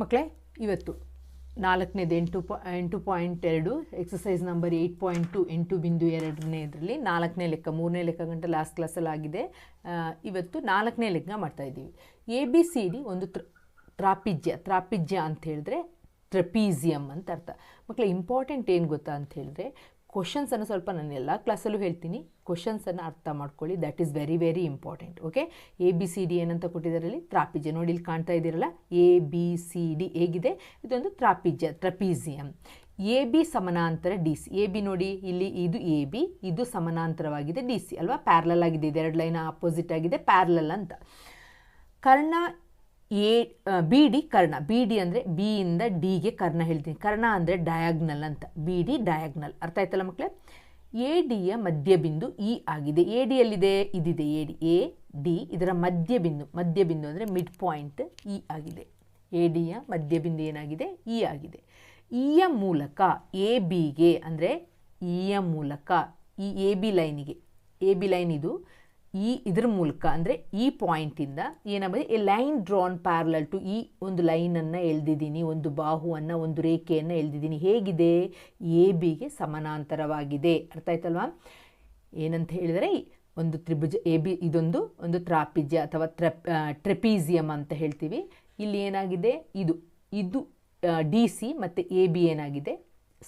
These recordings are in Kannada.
ಮಕ್ಕಳೇ ಇವತ್ತು ನಾಲ್ಕನೇದು ಎಂಟು ಪ, ಎಂಟು ಪಾಯಿಂಟ್ ಎರಡು exercise number eight point two ಎಂಟು ಬಿಂದು ಎರಡನೇ ಇದರಲ್ಲಿ ನಾಲ್ಕನೇ ಲೆಕ್ಕ, ಮೂರನೇ ಲೆಕ್ಕ ಗಂಟೆ ಲಾಸ್ಟ್ ಕ್ಲಾಸಲ್ಲಿ ಆಗಿದೆ. ಇವತ್ತು ನಾಲ್ಕನೇ ಲೆಕ್ಕ ಮಾಡ್ತಾ ಇದ್ದೀವಿ. ಎ ಬಿ ಸಿ ಡಿ ಒಂದು ತ್ರ, ತ್ರಾಪಿಜ್ಯ ತ್ರಾಪಿಜ್ಯ ಅಂತ ಹೇಳಿದ್ರೆ ಟ್ರಪೀಸಿಯಮ್ ಅಂತ ಅರ್ಥ. ಮಕ್ಕಳ ಇಂಪಾರ್ಟೆಂಟ್ ಏನು ಗೊತ್ತಾ ಅಂತ ಹೇಳಿದ್ರೆ ಕ್ವಶನ್ಸನ್ನು ಸ್ವಲ್ಪ ನಾನು ಎಲ್ಲ ಕ್ಲಾಸಲ್ಲೂ ಹೇಳ್ತೀನಿ. ಕ್ವಶನ್ಸನ್ನು ಅರ್ಥ ಮಾಡ್ಕೊಳ್ಳಿ. That is very very important okay A B C D ಏನಂತ ಕೊಟ್ಟಿದ್ದಾರಲ್ಲಿ? ತ್ರಾಪಿಜ್ಯ ನೋಡಿ, ಇಲ್ಲಿ ಕಾಣ್ತಾ ಇದ್ದೀರಲ್ಲ? ಎ ಬಿ ಸಿ ಡಿ ಹೇಗಿದೆ? ಇದೊಂದು ತ್ರಾಪಿಜ್ಯ ಟ್ರಪೀಸಿಯಂ ಎ ಬಿ ಸಮಾನಾಂತರ ಡಿ ಸಿ ಎ ಬಿ ನೋಡಿ, ಇಲ್ಲಿ ಇದು ಎ ಬಿ ಇದು ಸಮಾನಾಂತರವಾಗಿದೆ ಡಿ ಸಿ ಅಲ್ವಾ? ಪ್ಯಾರ್ಲಲ್ ಆಗಿದೆ. ಇದೆರಡು ಲೈನ್ ಆಪೋಸಿಟ್ ಆಗಿದೆ. ಪ್ಯಾರ್ಲಲ್ ಅಂತ. ಕರ್ಣ ಎ ಬಿ, ಡಿ, ಕರ್ಣ. ಬಿ, ಡಿ ಅಂದರೆ ಬಿ ಇಂದ ಡಿಗೆ ಕರ್ಣ ಹೇಳ್ತೀನಿ. ಕರ್ಣ ಅಂದರೆ ಡಯಾಗ್ನಲ್ ಅಂತ. ಬಿ, ಡಿ ಡಯಾಗ್ನಲ್ ಅರ್ಥ ಆಯ್ತಲ್ಲ ಮಕ್ಕಳೇ ಎ ಡಿಯ ಮಧ್ಯಬಿಂದು ಇ ಆಗಿದೆ. ಎ ಡಿಯಲ್ಲಿದೆ ಇದಿದೆ. ಎ, ಡಿ ಎ, ಡಿ ಇದರ ಮಧ್ಯಬಿಂದು. ಮಧ್ಯಬಿಂದು ಅಂದರೆ ಮಿಡ್ ಪಾಯಿಂಟ್ ಇ ಆಗಿದೆ. ಎ ಡಿಯ ಮಧ್ಯಬಿಂದು ಏನಾಗಿದೆ? ಇ ಆಗಿದೆ. ಇಯ ಮೂಲಕ ಎ ಬಿಗೆ ಅಂದರೆ ಇಯ ಮೂಲಕ ಈ ಎ, ಬಿ ಲೈನಿಗೆ. ಎ, ಬಿ ಲೈನ್ ಇದು. ಈ ಇದ್ರ ಮೂಲಕ ಅಂದರೆ ಈ ಪಾಯಿಂಟಿಂದ ಏನಾಗಿದೆ ಈ ಲೈನ್ ಡ್ರಾನ್ ಪ್ಯಾರಲಲ್ ಟು ಈ ಒಂದು ಲೈನನ್ನು ಎಳೆದಿದ್ದೀನಿ, ಒಂದು ಬಾಹುವನ್ನು, ಒಂದು ರೇಖೆಯನ್ನು ಎಳೆದಿದ್ದೀನಿ. ಹೇಗಿದೆ? ಎ ಬಿಗೆ ಸಮಾನಾಂತರವಾಗಿದೆ. ಅರ್ಥ ಆಯ್ತಲ್ವಾ? ಏನಂತ ಹೇಳಿದರೆ, ಒಂದು ತ್ರಿಭುಜ ಎ ಬಿ ಇದೊಂದು ಒಂದು ತ್ರಾಪಿಜ್ಯ ಅಥವಾ ಟ್ರಪ್ ಟ್ರೆಪೀಸಿಯಮ್ ಅಂತ ಹೇಳ್ತೀವಿ. ಇಲ್ಲಿ ಏನಾಗಿದೆ? ಇದು ಇದು ಡಿ ಸಿ ಮತ್ತು ಎ ಬಿ ಏನಾಗಿದೆ?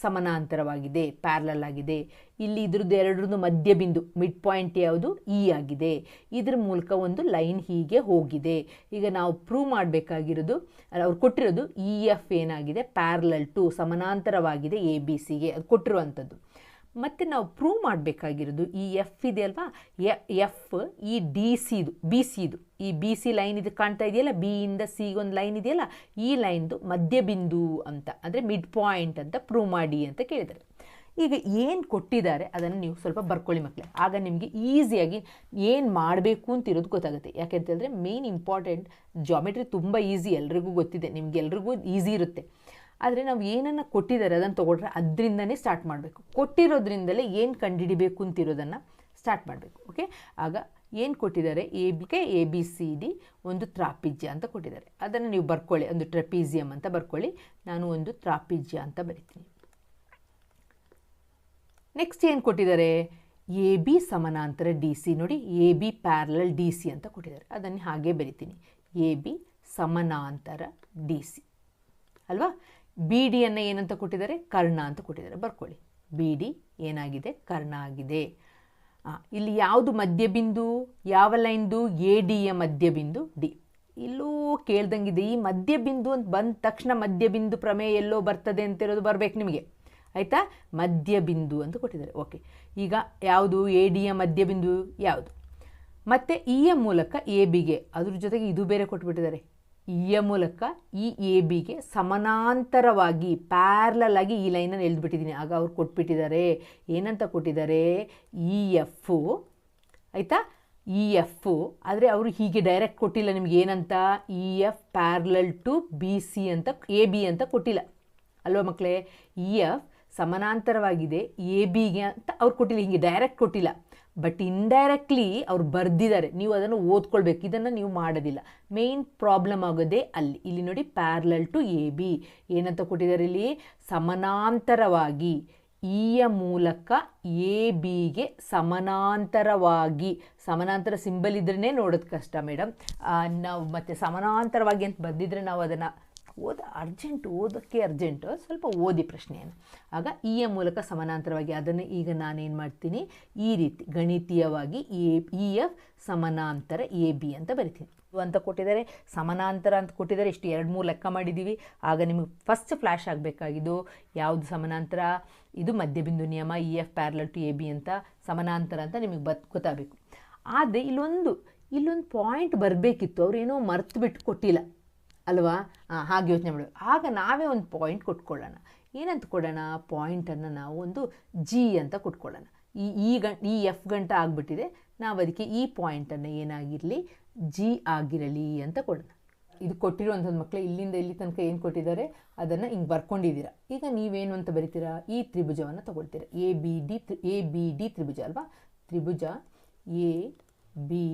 ಸಮಾನಾಂತರವಾಗಿದೆ ಪ್ಯಾರಲಲ್ ಆಗಿದೆ. ಇಲ್ಲಿ ಇದ್ರದ್ದು ಎರಡರದ್ದು ಮಧ್ಯ ಬಿಂದು ಮಿಡ್ ಪಾಯಿಂಟ್ ಯಾವುದು? ಇ ಆಗಿದೆ. ಇದ್ರ ಮೂಲಕ ಒಂದು ಲೈನ್ ಹೀಗೆ ಹೋಗಿದೆ. ಈಗ ನಾವು ಪ್ರೂವ್ ಮಾಡಬೇಕಾಗಿರೋದು, ಅವ್ರು ಕೊಟ್ಟಿರೋದು ಇ ಎಫ್ ಏನಾಗಿದೆ? ಪ್ಯಾರಲಲ್ ಟು ಸಮಾನಾಂತರವಾಗಿದೆ ಎ ಬಿ ಸಿಗೆ ಅದು ಕೊಟ್ಟಿರುವಂಥದ್ದು. ಮತ್ತು ನಾವು ಪ್ರೂವ್ ಮಾಡಬೇಕಾಗಿರೋದು ಈ ಎಫ್ ಇದೆ ಅಲ್ವಾ? ಎಫ್ ಈ ಡಿ ಸಿದು ಬಿ ಸಿದು ಈ ಬಿ ಸಿ ಲೈನ್ ಇದು ಕಾಣ್ತಾ ಇದೆಯಲ್ಲ? ಬಿ ಇಂದ ಸಿಗೆ ಒಂದು ಲೈನ್ ಇದೆಯಲ್ಲ? ಈ ಲೈನ್ದು ಮಧ್ಯಬಿಂದು ಅಂತ, ಅಂದರೆ ಮಿಡ್ ಪಾಯಿಂಟ್ ಅಂತ ಪ್ರೂವ್ ಮಾಡಿ ಅಂತ ಕೇಳಿದ್ದಾರೆ. ಈಗ ಏನು ಕೊಟ್ಟಿದ್ದಾರೆ ಅದನ್ನು ನೀವು ಸ್ವಲ್ಪ ಬರ್ಕೊಳ್ಳಿ ಮಕ್ಕಳೇ ಆಗ ನಿಮಗೆ ಈಸಿಯಾಗಿ ಏನು ಮಾಡಬೇಕು ಅಂತ ಇರೋದು ಗೊತ್ತಾಗುತ್ತೆ. ಯಾಕೆಂತ ಹೇಳಿದ್ರೆ ಮೇನ್ ಇಂಪಾರ್ಟೆಂಟ್ ಜಾಮೆಟ್ರಿ ತುಂಬ ಈಸಿ ಎಲ್ರಿಗೂ ಗೊತ್ತಿದೆ. ನಿಮಗೆಲ್ರಿಗೂ ಈಸಿ ಇರುತ್ತೆ. ಆದರೆ ನಾವು ಏನನ್ನು ಕೊಟ್ಟಿದ್ದಾರೆ ಅದನ್ನು ತೊಗೊಂಡ್ರೆ ಅದರಿಂದನೇ ಸ್ಟಾರ್ಟ್ ಮಾಡಬೇಕು. ಕೊಟ್ಟಿರೋದ್ರಿಂದಲೇ ಏನು ಕಂಡುಹಿಡಿಬೇಕು ಅಂತಿರೋದನ್ನು ಸ್ಟಾರ್ಟ್ ಮಾಡಬೇಕು ಓಕೆ ಆಗ ಏನು ಕೊಟ್ಟಿದ್ದಾರೆ? ಎ ಬಿಗೆ ಎ ಬಿ ಸಿ ಡಿ ಒಂದು ತ್ರಾಪಿಜ್ಯ ಅಂತ ಕೊಟ್ಟಿದ್ದಾರೆ. ಅದನ್ನು ನೀವು ಬರ್ಕೊಳ್ಳಿ, ಒಂದು ಟ್ರೆಪೀಸಿಯಂ ಅಂತ ಬರ್ಕೊಳ್ಳಿ. ನಾನು ಒಂದು ತ್ರಾಪಿಜ್ಯ ಅಂತ ಬರಿತೀನಿ. ನೆಕ್ಸ್ಟ್ ಏನು ಕೊಟ್ಟಿದ್ದಾರೆ? ಎ ಬಿ ಸಮಾನಾಂತರ ಡಿ ಸಿ ನೋಡಿ A B parallel D C ಅಂತ ಕೊಟ್ಟಿದ್ದಾರೆ. ಅದನ್ನು ಹಾಗೆ ಬರಿತೀನಿ. ಎ ಬಿ ಸಮಾನಾಂತರ ಡಿ ಸಿ ಅಲ್ವಾ? ಬಿ ಡಿಯನ್ನು ಏನಂತ ಕೊಟ್ಟಿದ್ದಾರೆ? ಕರ್ಣ ಅಂತ ಕೊಟ್ಟಿದ್ದಾರೆ. ಬರ್ಕೊಳ್ಳಿ. ಬಿ ಡಿ ಏನಾಗಿದೆ? ಕರ್ಣ ಆಗಿದೆ. ಇಲ್ಲಿ ಯಾವುದು ಮಧ್ಯಬಿಂದು? ಯಾವ ಲೈನ್ದು? ಎ ಡಿಯ ಮಧ್ಯಬಿಂದು? ಡಿ ಇಲ್ಲೂ ಕೇಳ್ದಂಗಿದೆ, ಈ ಮಧ್ಯಬಿಂದು ಅಂತ ಬಂದ ತಕ್ಷಣ ಮಧ್ಯಬಿಂದು ಪ್ರಮೇಯ ಎಲ್ಲೋ ಬರ್ತದೆ ಅಂತಿರೋದು ಬರಬೇಕು ನಿಮಗೆ. ಆಯಿತಾ? ಮಧ್ಯಬಿಂದು ಅಂತ ಕೊಟ್ಟಿದ್ದಾರೆ. ಓಕೆ ಈಗ ಯಾವುದು? ಎ ಡಿಯ ಮಧ್ಯಬಿಂದು ಯಾವುದು? ಮತ್ತು ಇಯ ಮೂಲಕ ಎ ಬಿಗೆ ಅದ್ರ ಜೊತೆಗೆ ಇದು ಬೇರೆ ಕೊಟ್ಬಿಟ್ಟಿದ್ದಾರೆ. ಇಯ ಮೂಲಕ ಈ ಎ ಬಿಗೆ ಸಮಾನಾಂತರವಾಗಿ ಪ್ಯಾರ್ಲಲ್ ಆಗಿ ಈ ಲೈನನ್ನು ಎಳೆದುಬಿಟ್ಟಿದ್ದೀನಿ ಆಗ ಅವ್ರು ಕೊಟ್ಬಿಟ್ಟಿದ್ದಾರೆ ಏನಂತ ಕೊಟ್ಟಿದ್ದಾರೆ ಇ ಎಫು ಆಯಿತಾ? ಇ ಎಫ್ ಆದರೆ ಅವರು ಹೀಗೆ ಡೈರೆಕ್ಟ್ ಕೊಟ್ಟಿಲ್ಲ ನಿಮ್ಗೆ ಏನಂತ? E F parallel to B C ಅಂತ ಎ ಬಿ ಅಂತ ಕೊಟ್ಟಿಲ್ಲ. ಅಲ್ವಾ ಮಕ್ಕಳೇ ಇ ಎಫ್ ಸಮಾನಾಂತರವಾಗಿದೆ. ಎ ಬಿಗೆ ಅಂತ ಅವ್ರು ಕೊಟ್ಟಿಲ್ಲ. ಹೀಗೆ ಡೈರೆಕ್ಟ್ ಕೊಟ್ಟಿಲ್ಲ. ಬಟ್ ಇಂಡೈರೆಕ್ಟ್ಲಿ ಅವ್ರು ಬರೆದಿದ್ದಾರೆ. ನೀವು ಅದನ್ನು ಓದ್ಕೊಳ್ಬೇಕು. ಇದನ್ನು ನೀವು ಮಾಡೋದಿಲ್ಲ. ಮೇನ್ ಪ್ರಾಬ್ಲಮ್ ಆಗೋದೇ ಅಲ್ಲಿ. ಇಲ್ಲಿ ನೋಡಿ ಪ್ಯಾರ್ಲಲ್ ಟು ಎ ಬಿ ಏನಂತ ಕೊಟ್ಟಿದ್ದಾರೆ ಇಲ್ಲಿ? ಸಮಾನಾಂತರವಾಗಿ ಇಯ ಮೂಲಕ ಎ ಬಿಗೆ ಸಮಾನಾಂತರವಾಗಿ. ಸಮಾನಾಂತರ ಸಿಂಬಲ್ ಇದ್ರೇ ನೋಡೋದು ಕಷ್ಟ ಮೇಡಮ್ ನಾವು ಮತ್ತು ಸಮಾನಾಂತರವಾಗಿ ಅಂತ ಬಂದಿದ್ರೆ ನಾವು ಅದನ್ನು ಓದ ಅರ್ಜೆಂಟ್, ಓದೋಕ್ಕೆ ಅರ್ಜೆಂಟು, ಸ್ವಲ್ಪ ಓದಿ ಪ್ರಶ್ನೆಯನ್ನು. ಆಗ ಇಯ ಮೂಲಕ ಸಮಾನಾಂತರವಾಗಿ ಅದನ್ನು ಈಗ ನಾನೇನು ಮಾಡ್ತೀನಿ? ಈ ರೀತಿ, ಗಣಿತೀಯವಾಗಿ ಎ ಇ ಎಫ್ ಸಮಾನಾಂತರ ಎ, ಬಿ ಅಂತ ಬರಿತೀನಿ. ಅಂತ ಕೊಟ್ಟಿದ್ದಾರೆ, ಸಮಾನಾಂತರ ಅಂತ ಕೊಟ್ಟಿದ್ದಾರೆ, ಇಷ್ಟು ಎರಡು ಮೂರು ಲೆಕ್ಕ ಮಾಡಿದ್ದೀವಿ. ಆಗ ನಿಮಗೆ ಫಸ್ಟ್ ಫ್ಲ್ಯಾಶ್ ಆಗಬೇಕಾಗಿದ್ದು ಯಾವುದು ಸಮಾನಾಂತರ? ಇದು ಮಧ್ಯಬಿಂದು ನಿಯಮ, E, F parallel to A, B ಅಂತ ಸಮಾನಾಂತರ ಅಂತ ನಿಮಗೆ ಬತ್, ಗೊತ್ತಾಗಬೇಕು. ಆದರೆ ಇಲ್ಲೊಂದು ಇಲ್ಲೊಂದು ಪಾಯಿಂಟ್ ಬರಬೇಕಿತ್ತು ಅವ್ರೇನೋ ಮರ್ತು ಬಿಟ್ಟು ಕೊಟ್ಟಿಲ್ಲ. ಅಲ್ವಾ? ಹಾಗೆ ಯೋಚನೆ ಮಾಡೋದು ಆಗ ನಾವೇ ಒಂದು ಪಾಯಿಂಟ್ ಕೊಟ್ಕೊಳ್ಳೋಣ. ಏನಂತ ಕೊಡೋಣ? ಪಾಯಿಂಟನ್ನು ನಾವು ಒಂದು ಜಿ ಅಂತ ಕೊಟ್ಕೊಳ್ಳೋಣ. ಈ ಈ ಗಂ, ಈ ಎಫ್ ಗಂಟ ಆಗಿಬಿಟ್ಟಿದೆ. ನಾವು ಅದಕ್ಕೆ ಈ ಪಾಯಿಂಟನ್ನು ಏನಾಗಿರಲಿ? ಜಿ ಆಗಿರಲಿ ಅಂತ ಕೊಡೋಣ. ಇದು ಕೊಟ್ಟಿರುವಂಥದ್ದು ಮಕ್ಕಳು ಇಲ್ಲಿಂದ ಇಲ್ಲಿ ತನಕ ಏನು ಕೊಟ್ಟಿದ್ದಾರೆ? ಅದನ್ನು ಹಿಂಗೆ ಬರ್ಕೊಂಡಿದ್ದೀರಾ. ಈಗ ನೀವೇನು ಅಂತ ಬರಿತೀರಾ? ಈ ತ್ರಿಭುಜವನ್ನು ತಗೊಳ್ತೀರಾ. A B D A B D ತ್ರಿಭುಜ ಅಲ್ವಾ? ತ್ರಿಭುಜ ಎ ಬಿ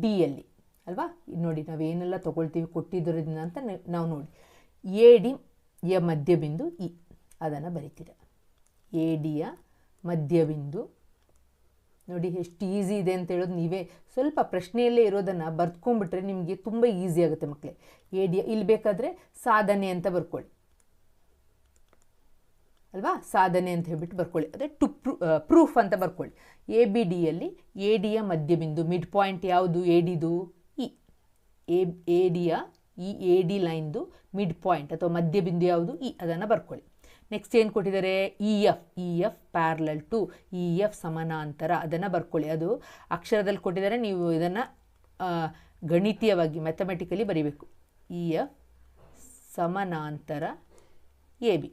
ಡಿಯಲ್ಲಿ ಅಲ್ವಾ? ನೋಡಿ, ನಾವೇನೆಲ್ಲ ತೊಗೊಳ್ತೀವಿ ಕೊಟ್ಟಿದ್ದರಿಂದ ಅಂತ ನಾವು ನೋಡಿ. ಎ ಯ ಮಧ್ಯಬಿಂದು ಇ, ಅದನ್ನು ಬರಿತೀರ. ಎ ಡಿಯ ಮಧ್ಯಬಿಂದು, ನೋಡಿ ಎಷ್ಟು ಈಸಿ ಇದೆ ಅಂತ ಹೇಳೋದು ನೀವೇ. ಸ್ವಲ್ಪ ಪ್ರಶ್ನೆಯಲ್ಲೇ ಇರೋದನ್ನು ಬರ್ತ್ಕೊಂಡ್ಬಿಟ್ರೆ ನಿಮಗೆ ತುಂಬ ಈಸಿ ಆಗುತ್ತೆ ಮಕ್ಕಳೇ ಎ ಡಿ ಇಲ್ಲಿ ಬೇಕಾದರೆ ಸಾಧನೆ ಅಂತ ಬರ್ಕೊಳ್ಳಿ. ಅಲ್ವಾ? ಸಾಧನೆ ಅಂತ ಹೇಳ್ಬಿಟ್ಟು ಬರ್ಕೊಳ್ಳಿ. ಅದೇ ಟು ಪ್ರೂ ಪ್ರೂಫ್ ಅಂತ ಬರ್ಕೊಳ್ಳಿ. ಎ ಬಿ ಡಿಯಲ್ಲಿ ಎ ಡಿಯ ಮಧ್ಯಬಿಂದು, ಮಿಡ್ ಪಾಯಿಂಟ್ ಯಾವುದು? ಎ ಡಿದು ಇ ಎ ಡಿಯ ಈ ಎ ಡಿ ಲೈನ್ದು ಮಿಡ್ ಪಾಯಿಂಟ್ ಅಥವಾ ಮಧ್ಯಬಿಂದು ಯಾವುದು? ಇ, ಅದನ್ನು ಬರ್ಕೊಳ್ಳಿ. ನೆಕ್ಸ್ಟ್ ಏನು ಕೊಟ್ಟಿದ್ದಾರೆ? E, F E, F parallel to E, F ಸಮಾನಾಂತರ ಅದನ್ನು ಬರ್ಕೊಳ್ಳಿ. ಅದು ಅಕ್ಷರದಲ್ಲಿ ಕೊಟ್ಟಿದ್ದಾರೆ, ನೀವು ಇದನ್ನು ಗಣಿತೀಯವಾಗಿ ಮ್ಯಾಥಮೆಟಿಕಲಿ ಬರೀಬೇಕು. ಇ, ಎಫ್ ಸಮಾನಾಂತರ ಎ, ಬಿ.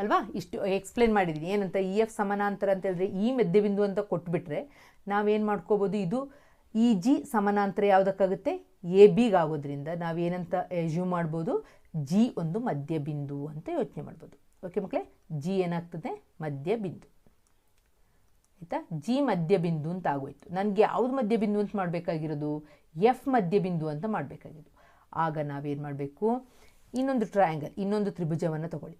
ಅಲ್ವಾ? ಇಷ್ಟು ಎಕ್ಸ್ಪ್ಲೇನ್ ಮಾಡಿದ್ದೀನಿ ಏನಂತ? ಇ, ಎಫ್ ಸಮಾನಾಂತರ ಅಂತ ಹೇಳಿದ್ರೆ ಈ ಮಧ್ಯಬಿಂದು ಅಂತ ಕೊಟ್ಬಿಟ್ರೆ ನಾವೇನು ಮಾಡ್ಕೋಬೋದು? ಇದು ಇ, ಜಿ ಸಮಾನಾಂತರ ಯಾವುದಕ್ಕಾಗುತ್ತೆ? ಎ ಬಿಗಾಗೋದ್ರಿಂದ ನಾವೇನಂತ ಎಸ್ಯೂಮ್ ಮಾಡ್ಬೋದು? ಜಿ ಒಂದು ಮಧ್ಯ ಬಿಂದು ಅಂತ ಯೋಚನೆ ಮಾಡ್ಬೋದು. ಓಕೆ ಮಕ್ಕಳೇ ಜಿ ಏನಾಗ್ತದೆ? ಮಧ್ಯ ಬಿಂದು ಆಯಿತಾ? ಜಿ ಮಧ್ಯ ಬಿಂದು ಅಂತ ಆಗೋಯ್ತು. ನನಗೆ ಯಾವ್ದು ಮಧ್ಯಬಿಂದು ಅಂತ ಮಾಡಬೇಕಾಗಿರೋದು? ಎಫ್ ಮಧ್ಯ ಬಿಂದು ಅಂತ ಮಾಡಬೇಕಾಗಿರೋದು. ಆಗ ನಾವೇನು ಮಾಡಬೇಕು? ಇನ್ನೊಂದು ಟ್ರಯಾಂಗಲ್ ಇನ್ನೊಂದು ತ್ರಿಭುಜವನ್ನು ತಗೊಳ್ಳಿ.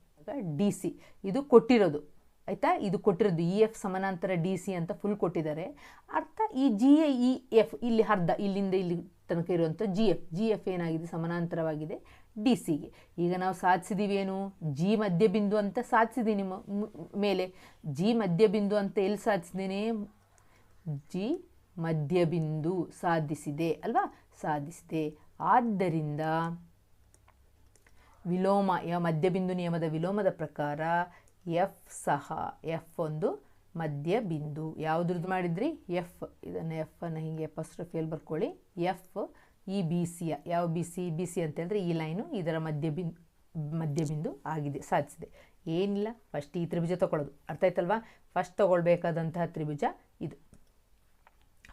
ಡಿ ಸಿ ಇದು ಕೊಟ್ಟಿರೋದು. ಆಯಿತಾ? ಇದು ಕೊಟ್ಟಿರೋದು ಇ ಎಫ್ ಸಮಾನಾಂತರ ಡಿ ಸಿ ಅಂತ ಫುಲ್ ಕೊಟ್ಟಿದ್ದಾರೆ. ಅರ್ಥ, ಈ ಜಿ ಎ ಇ ಎಫ್ ಇಲ್ಲಿ ಅರ್ಧ, ಇಲ್ಲಿಂದ ಇಲ್ಲಿ ತನಕ ಇರುವಂಥ ಜಿ ಎಫ್ ಜಿ ಎಫ್ ಏನಾಗಿದೆ? ಸಮಾನಾಂತರವಾಗಿದೆ ಡಿ ಸಿಗೆ ಈಗ ನಾವು ಸಾಧಿಸಿದ್ದೀವಿ ಏನು? ಜಿ ಮಧ್ಯಬಿಂದು ಅಂತ ಸಾಧಿಸಿದ್ದೀನಿ ಮೇಲೆ. ಜಿ ಮಧ್ಯಬಿಂದು ಅಂತ ಎಲ್ಲಿ ಸಾಧಿಸಿದ್ದೀನಿ ಜಿ ಮಧ್ಯಬಿಂದು ಸಾಧಿಸಿದೆ, ಅಲ್ವಾ? ಸಾಧಿಸಿದೆ. ಆದ್ದರಿಂದ ವಿಲೋಮ ಮಧ್ಯಬಿಂದು ನಿಯಮದ ವಿಲೋಮದ ಪ್ರಕಾರ ಎಫ್ ಸಹ, ಎಫ್ ಒಂದು ಮಧ್ಯಬಿಂದು ಯಾವುದ್ರದ್ದು ಮಾಡಿದ್ರಿ? ಎಫ್, ಇದನ್ನು ಎಫ್ ಅನ್ನು ಹೀಗೆ ಎಫಸ್ಟ್ರಫಿಯಲ್ಲಿ ಬರ್ಕೊಳ್ಳಿ. ಎಫ್, ಈ ಬಿ ಸಿಯ ಯಾವ ಬಿ ಸಿ ಬಿ ಸಿ ಅಂತ ಈ ಲೈನು ಇದರ ಮಧ್ಯ ಬಿಂದು ಮಧ್ಯ ಬಿಂದು ಆಗಿದೆ, ಸಾಧಿಸಿದೆ. ಏನಿಲ್ಲ ಫಸ್ಟ್ ಈ ತ್ರಿಭುಜ ತಗೊಳ್ಳೋದು. ಅರ್ಥ ಆಯ್ತಲ್ವಾ? ಫಸ್ಟ್ ತಗೊಳ್ಬೇಕಾದಂತಹ ತ್ರಿಭುಜ ಇದು.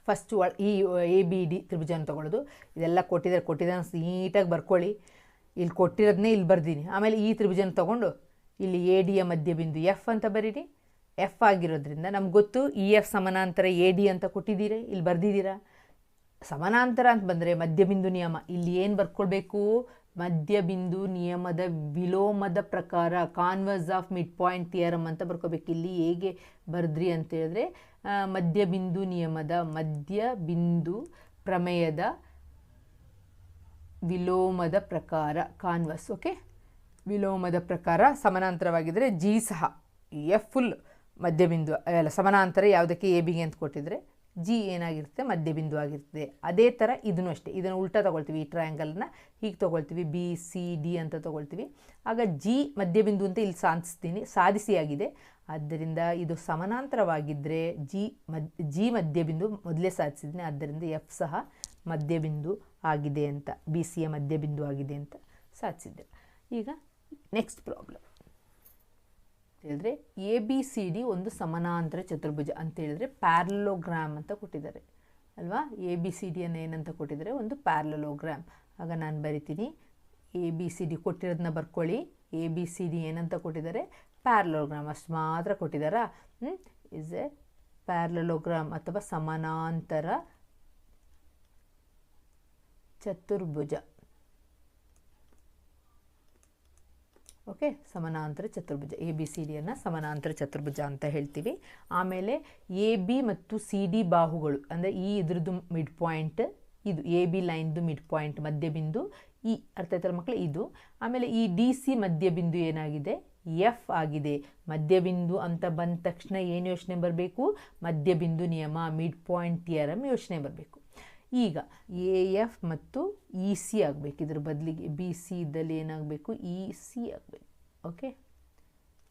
ಫಸ್ಟ್ ಒಳ, ಈ ಎ ಬಿ ಡಿ ತ್ರಿಭುಜನ ತಗೊಳ್ಳೋದು. ಇದೆಲ್ಲ ಕೊಟ್ಟಿದ್ದಾರೆ ಕೊಟ್ಟಿದ್ದಾರೆ ನೀಟಾಗಿ ಬರ್ಕೊಳ್ಳಿ. ಇಲ್ಲಿ ಕೊಟ್ಟಿರೋದನ್ನೇ ಇಲ್ಲಿ ಬರ್ದೀನಿ. ಆಮೇಲೆ ಈ ತ್ರಿಭುಜನ ತೊಗೊಂಡು ಇಲ್ಲಿ ಎ ಡಿಯ ಮಧ್ಯಬಿಂದು ಎಫ್ ಅಂತ ಬರೀರಿ. ಎಫ್ ಆಗಿರೋದ್ರಿಂದ ನಮ್ಗೆ ಗೊತ್ತು ಇ ಎಫ್ ಸಮಾನಾಂತರ ಎ ಡಿ ಅಂತ ಕೊಟ್ಟಿದ್ದೀರಿ, ಇಲ್ಲಿ ಬರ್ದಿದ್ದೀರಾ? ಸಮಾನಾಂತರ ಅಂತ ಬಂದರೆ ಮಧ್ಯಬಿಂದು ನಿಯಮ. ಇಲ್ಲಿ ಏನು ಬರ್ಕೊಳ್ಬೇಕು? ಮಧ್ಯಬಿಂದು ನಿಯಮದ ವಿಲೋಮದ ಪ್ರಕಾರ converse of mid point theorem ಅಂತ ಬರ್ಕೋಬೇಕು ಇಲ್ಲಿ ಹೇಗೆ ಬರೆದ್ರಿ ಅಂತ ಹೇಳಿದ್ರೆ ಮಧ್ಯಬಿಂದು ನಿಯಮದ ಮಧ್ಯಬಿಂದು ಪ್ರಮೇಯದ ವಿಲೋಮದ ಪ್ರಕಾರ ಕಾನ್ವಸ್ ಓಕೆ ವಿಲೋಮದ ಪ್ರಕಾರ ಸಮಾನಾಂತರವಾಗಿದ್ದರೆ ಜಿ ಸಹ ಎಫ್ ಫುಲ್ ಮಧ್ಯಬಿಂದು, ಅಲ್ಲ ಸಮಾನಾಂತರ ಯಾವುದಕ್ಕೆ ಎ ಬಿಗೆ ಅಂತ ಕೊಟ್ಟಿದ್ರೆ ಜಿ ಏನಾಗಿರುತ್ತೆ? ಮಧ್ಯಬಿಂದು ಆಗಿರ್ತದೆ. ಅದೇ ಥರ ಇದನ್ನು ಅಷ್ಟೇ. ಇದನ್ನು ಉಲ್ಟಾ ತೊಗೊಳ್ತೀವಿ ಈ ಟ್ರಯಾಂಗಲ್ನ ಹೀಗೆ ತೊಗೊಳ್ತೀವಿ ಬಿ ಸಿ ಡಿ ಅಂತ ತೊಗೊಳ್ತೀವಿ. ಆಗ ಜಿ ಮಧ್ಯಬಿಂದು ಅಂತ ಇಲ್ಲಿ ಸಾಧಿಸ್ತೀನಿ. ಸಾಧಿಸಿಯಾಗಿದೆ ಆದ್ದರಿಂದ ಇದು ಸಮಾನಾಂತರವಾಗಿದ್ದರೆ ಜಿ ಮದ್ ಜಿ ಮಧ್ಯಬಿಂದು ಮೊದಲೇ ಸಾಧಿಸಿದ್ದೀನಿ. ಆದ್ದರಿಂದ ಎಫ್ ಸಹ ಮಧ್ಯಬಿಂದು ಆಗಿದೆ ಅಂತ ಬಿ ಸಿಯ ಮಧ್ಯಬಿಂದು ಆಗಿದೆ ಅಂತ ಸಾಧಿಸಿದ್ದೆ. ಈಗ ನೆಕ್ಸ್ಟ್ ಪ್ರಾಬ್ಲಮ್ ಹೇಳಿದ್ರೆ ಎ ಬಿ ಸಿ ಡಿ ಒಂದು ಸಮಾನಾಂತರ ಚತುರ್ಭುಜ ಅಂತ ಹೇಳಿದ್ರೆ ಪ್ಯಾರಲೋಗ್ರಾಮ್ ಅಂತ ಕೊಟ್ಟಿದ್ದಾರೆ. ಅಲ್ವಾ? ಎ ಬಿ ಸಿ ಡಿಯನ್ನು ಏನಂತ ಕೊಟ್ಟಿದ್ದಾರೆ? ಒಂದು ಪ್ಯಾರಲೋಗ್ರಾಮ್ ಆಗ ನಾನು ಬರಿತೀನಿ. ಎ ಬಿ ಸಿ ಡಿ ಕೊಟ್ಟಿರೋದನ್ನ ಬರ್ಕೊಳ್ಳಿ. ಎ ಬಿ ಸಿ ಡಿ ಏನಂತ ಕೊಟ್ಟಿದ್ದಾರೆ? ಪ್ಯಾರಲೋಗ್ರಾಮ್ ಅಷ್ಟು ಮಾತ್ರ ಕೊಟ್ಟಿದ್ದಾರಾ? ಇಸ್ ಎ ಪ್ಯಾರಲೋಗ್ರಾಮ್ ಅಥವಾ ಸಮಾನಾಂತರ ಚತುರ್ಭುಜ. ಓಕೆ, ಸಮಾನಾಂತರ ಚತುರ್ಭುಜ ಎ ಬಿ ಸಿ ಡಿಯನ್ನು ಸಮಾನಾಂತರ ಚತುರ್ಭುಜ ಅಂತ ಹೇಳ್ತೀವಿ. ಆಮೇಲೆ ಎ ಬಿ ಮತ್ತು ಸಿ ಡಿ ಬಾಹುಗಳು, ಅಂದರೆ ಈ ಇದ್ರದ್ದು ಮಿಡ್ ಪಾಯಿಂಟ್ ಇದು ಎ ಬಿ ಲೈನ್ದು ಮಿಡ್ ಪಾಯಿಂಟ್ ಮಧ್ಯಬಿಂದು. ಈ ಅರ್ಥ ಆಯ್ತಲ್ಲ ಮಕ್ಕಳು ಇದು. ಆಮೇಲೆ ಈ ಡಿ ಸಿ ಮಧ್ಯಬಿಂದು ಏನಾಗಿದೆ? ಎಫ್ ಆಗಿದೆ. ಮಧ್ಯಬಿಂದು ಅಂತ ಬಂದ ತಕ್ಷಣ ಏನು ಯೋಚನೆ ಬರಬೇಕು? ಮಧ್ಯಬಿಂದು ನಿಯಮ ಮಿಡ್ ಪಾಯಿಂಟ್ ಥಿಯರಮ್ ಯೋಚನೆ ಬರಬೇಕು. ಈಗ ಎ ಎಫ್ ಮತ್ತು ಇ ಸಿ ಆಗಬೇಕು. ಇದ್ರ ಬದಲಿಗೆ ಬಿ ಸಿ ಇದ್ದಲ್ಲಿ ಏನಾಗಬೇಕು? ಇ ಸಿ ಆಗಬೇಕು. ಓಕೆ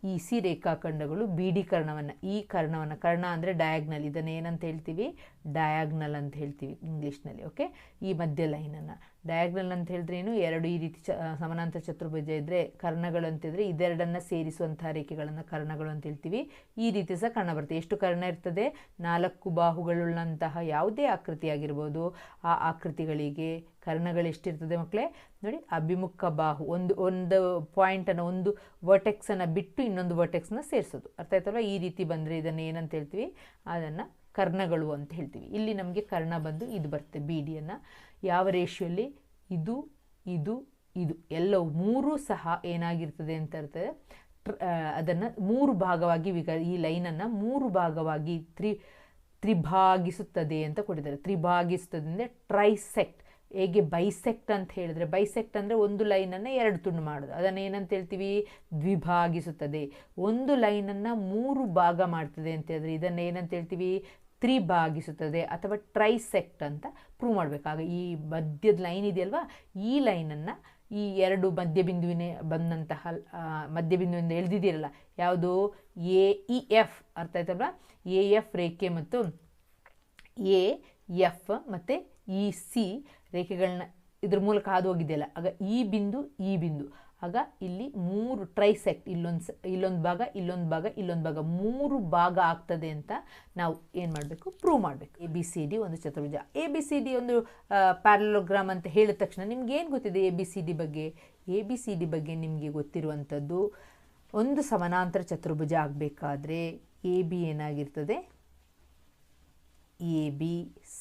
ಇ ಸಿ ರೇಖಾಖಂಡಗಳು ಬಿ ಡಿ ಕರ್ಣವನ್ನು, ಈ ಕರ್ಣವನ್ನು, ಕರ್ಣ ಅಂದರೆ ಡಯಾಗ್ನಲ್ ಇದನ್ನು ಏನಂತ ಹೇಳ್ತೀವಿ? ಡಯಾಗ್ನಲ್ ಅಂತ ಹೇಳ್ತೀವಿ ಇಂಗ್ಲೀಷ್ನಲ್ಲಿ ಓಕೆ ಈ ಮಧ್ಯ ಲೈನನ್ನು. ಡಯಾಗ್ನಲ್ ಅಂತ ಹೇಳಿದ್ರೆ ಏನು? ಎರಡು ಈ ರೀತಿ ಚ, ಸಮಾನಾಂತರ ಚತುರ್ಭುಜ ಇದ್ದರೆ ಕರ್ಣಗಳು ಅಂತಿದ್ರೆ ಇದೆರಡನ್ನು ಸೇರಿಸುವಂಥ ರೇಖೆಗಳನ್ನು ಕರ್ಣಗಳು ಅಂತ ಹೇಳ್ತೀವಿ. ಈ ರೀತಿ ಸಹ ಕರ್ಣ ಬರುತ್ತೆ. ಎಷ್ಟು ಕರ್ಣ ಇರ್ತದೆ? ನಾಲ್ಕು ಬಾಹುಗಳುಳ್ಳಂತಹ ಯಾವುದೇ ಆಕೃತಿಯಾಗಿರ್ಬೋದು. ಆ ಆಕೃತಿಗಳಿಗೆ ಕರ್ಣಗಳು ಎಷ್ಟಿರ್ತದೆ ಮಕ್ಕಳೇ? ನೋಡಿ, ಅಭಿಮುಖ ಬಾಹು, ಒಂದು ಒಂದು ಪಾಯಿಂಟನ್ನು ಒಂದು ವರ್ಟೆಕ್ಸನ್ನು ಬಿಟ್ಟು ಇನ್ನೊಂದು ವರ್ಟೆಕ್ಸನ್ನ ಸೇರಿಸೋದು. ಅರ್ಥ ಆಯ್ತಲ್ವ? ಈ ರೀತಿ ಬಂದರೆ ಇದನ್ನು ಏನಂತ ಹೇಳ್ತೀವಿ? ಅದನ್ನು ಕರ್ಣಗಳು ಅಂತ ಹೇಳ್ತೀವಿ. ಇಲ್ಲಿ ನಮಗೆ ಕರ್ಣ ಬಂದು ಇದು ಬರುತ್ತೆ ಬಿ ಡಿಯನ್ನು ಯಾವ ರೇಷಿಯಲ್ಲಿ ಇದು ಇದು ಇದು. ಎಲ್ಲವೂ ಮೂರೂ ಸಹ ಏನಾಗಿರ್ತದೆ ಅಂತ ಇರ್ತದೆ ಅದನ್ನು ಮೂರು ಭಾಗವಾಗಿ ವಿಗ, ಈ ಲೈನನ್ನು ಮೂರು ಭಾಗವಾಗಿ ತ್ರಿ, ತ್ರಿಭಾಗಿಸುತ್ತದೆ ಅಂತ ಕೊಟ್ಟಿದ್ದಾರೆ. ತ್ರಿಭಾಗಿಸುತ್ತದೆ ಅಂದರೆ ಟ್ರೈಸೆಕ್ಟ್ ಹೇಗೆ ಬೈಸೆಕ್ಟ್ ಅಂತ ಹೇಳಿದ್ರೆ ಬೈಸೆಕ್ಟ್ ಅಂದರೆ ಒಂದು ಲೈನನ್ನು ಎರಡು ತುಂಡು ಮಾಡೋದು. ಅದನ್ನು ಏನಂತ ಹೇಳ್ತೀವಿ? ದ್ವಿಭಾಗಿಸುತ್ತದೆ. ಒಂದು ಲೈನನ್ನು ಮೂರು ಭಾಗ ಮಾಡ್ತದೆ ಅಂತ ಹೇಳಿದ್ರೆ ಇದನ್ನು ಏನಂತ ಹೇಳ್ತೀವಿ? ತ್ರಿಭಾಗಿಸುತ್ತದೆ ಅಥವಾ ಟ್ರೈಸೆಕ್ಟ್ ಅಂತ ಪ್ರೂವ್ ಮಾಡಬೇಕಾಗ ಈ ಮಧ್ಯದ ಲೈನ್ ಇದೆಯಲ್ವ? ಈ ಲೈನನ್ನು ಈ ಎರಡು ಮಧ್ಯಬಿಂದುವಿನ ಬಂದಂತಹ ಮಧ್ಯಬಿಂದುವಿಂದ ಎಳೆದಿದ್ದೀರಲ್ಲ, ಯಾವುದು? ಎ ಇ ಎಫ್ ಅರ್ಥ ಆಯ್ತಲ್ವಾ? ಎ ಎಫ್ ರೇಖೆ ಮತ್ತು ಎ ಎಫ್ ಮತ್ತು ಇ ಸಿ ರೇಖೆಗಳನ್ನ ಇದ್ರ ಮೂಲಕ ಹಾದು ಹೋಗಿದೆಯಲ್ಲ ಆಗ ಈ ಬಿಂದು ಈ ಬಿಂದು. ಆಗ ಇಲ್ಲಿ ಮೂರು ಟ್ರೈಸೆಕ್ಟ್ ಇಲ್ಲೊಂದು ಇಲ್ಲೊಂದು ಭಾಗ ಇಲ್ಲೊಂದು ಭಾಗ ಇಲ್ಲೊಂದು ಭಾಗ. ಮೂರು ಭಾಗ ಆಗ್ತದೆ ಅಂತ ನಾವು ಏನು ಮಾಡಬೇಕು? ಪ್ರೂವ್ ಮಾಡಬೇಕು. ಎ ಬಿ ಸಿ ಡಿ ಒಂದು ಚತುರ್ಭುಜ. ಎ ಬಿ ಸಿ ಡಿ ಒಂದು ಪ್ಯಾರಲೋಗ್ರಾಮ್ ಅಂತ ಹೇಳಿದ ತಕ್ಷಣ ನಿಮ್ಗೆ ಏನು ಗೊತ್ತಿದೆ ಎ ಬಿ ಸಿ ಡಿ ಬಗ್ಗೆ? ಎ ಬಿ ಸಿ ಡಿ ಬಗ್ಗೆ ನಿಮಗೆ ಗೊತ್ತಿರುವಂಥದ್ದು ಒಂದು ಸಮಾನಾಂತರ ಚತುರ್ಭುಜ ಆಗಬೇಕಾದ್ರೆ ಎ ಬಿ ಏನಾಗಿರ್ತದೆ? ಎ, ಬಿ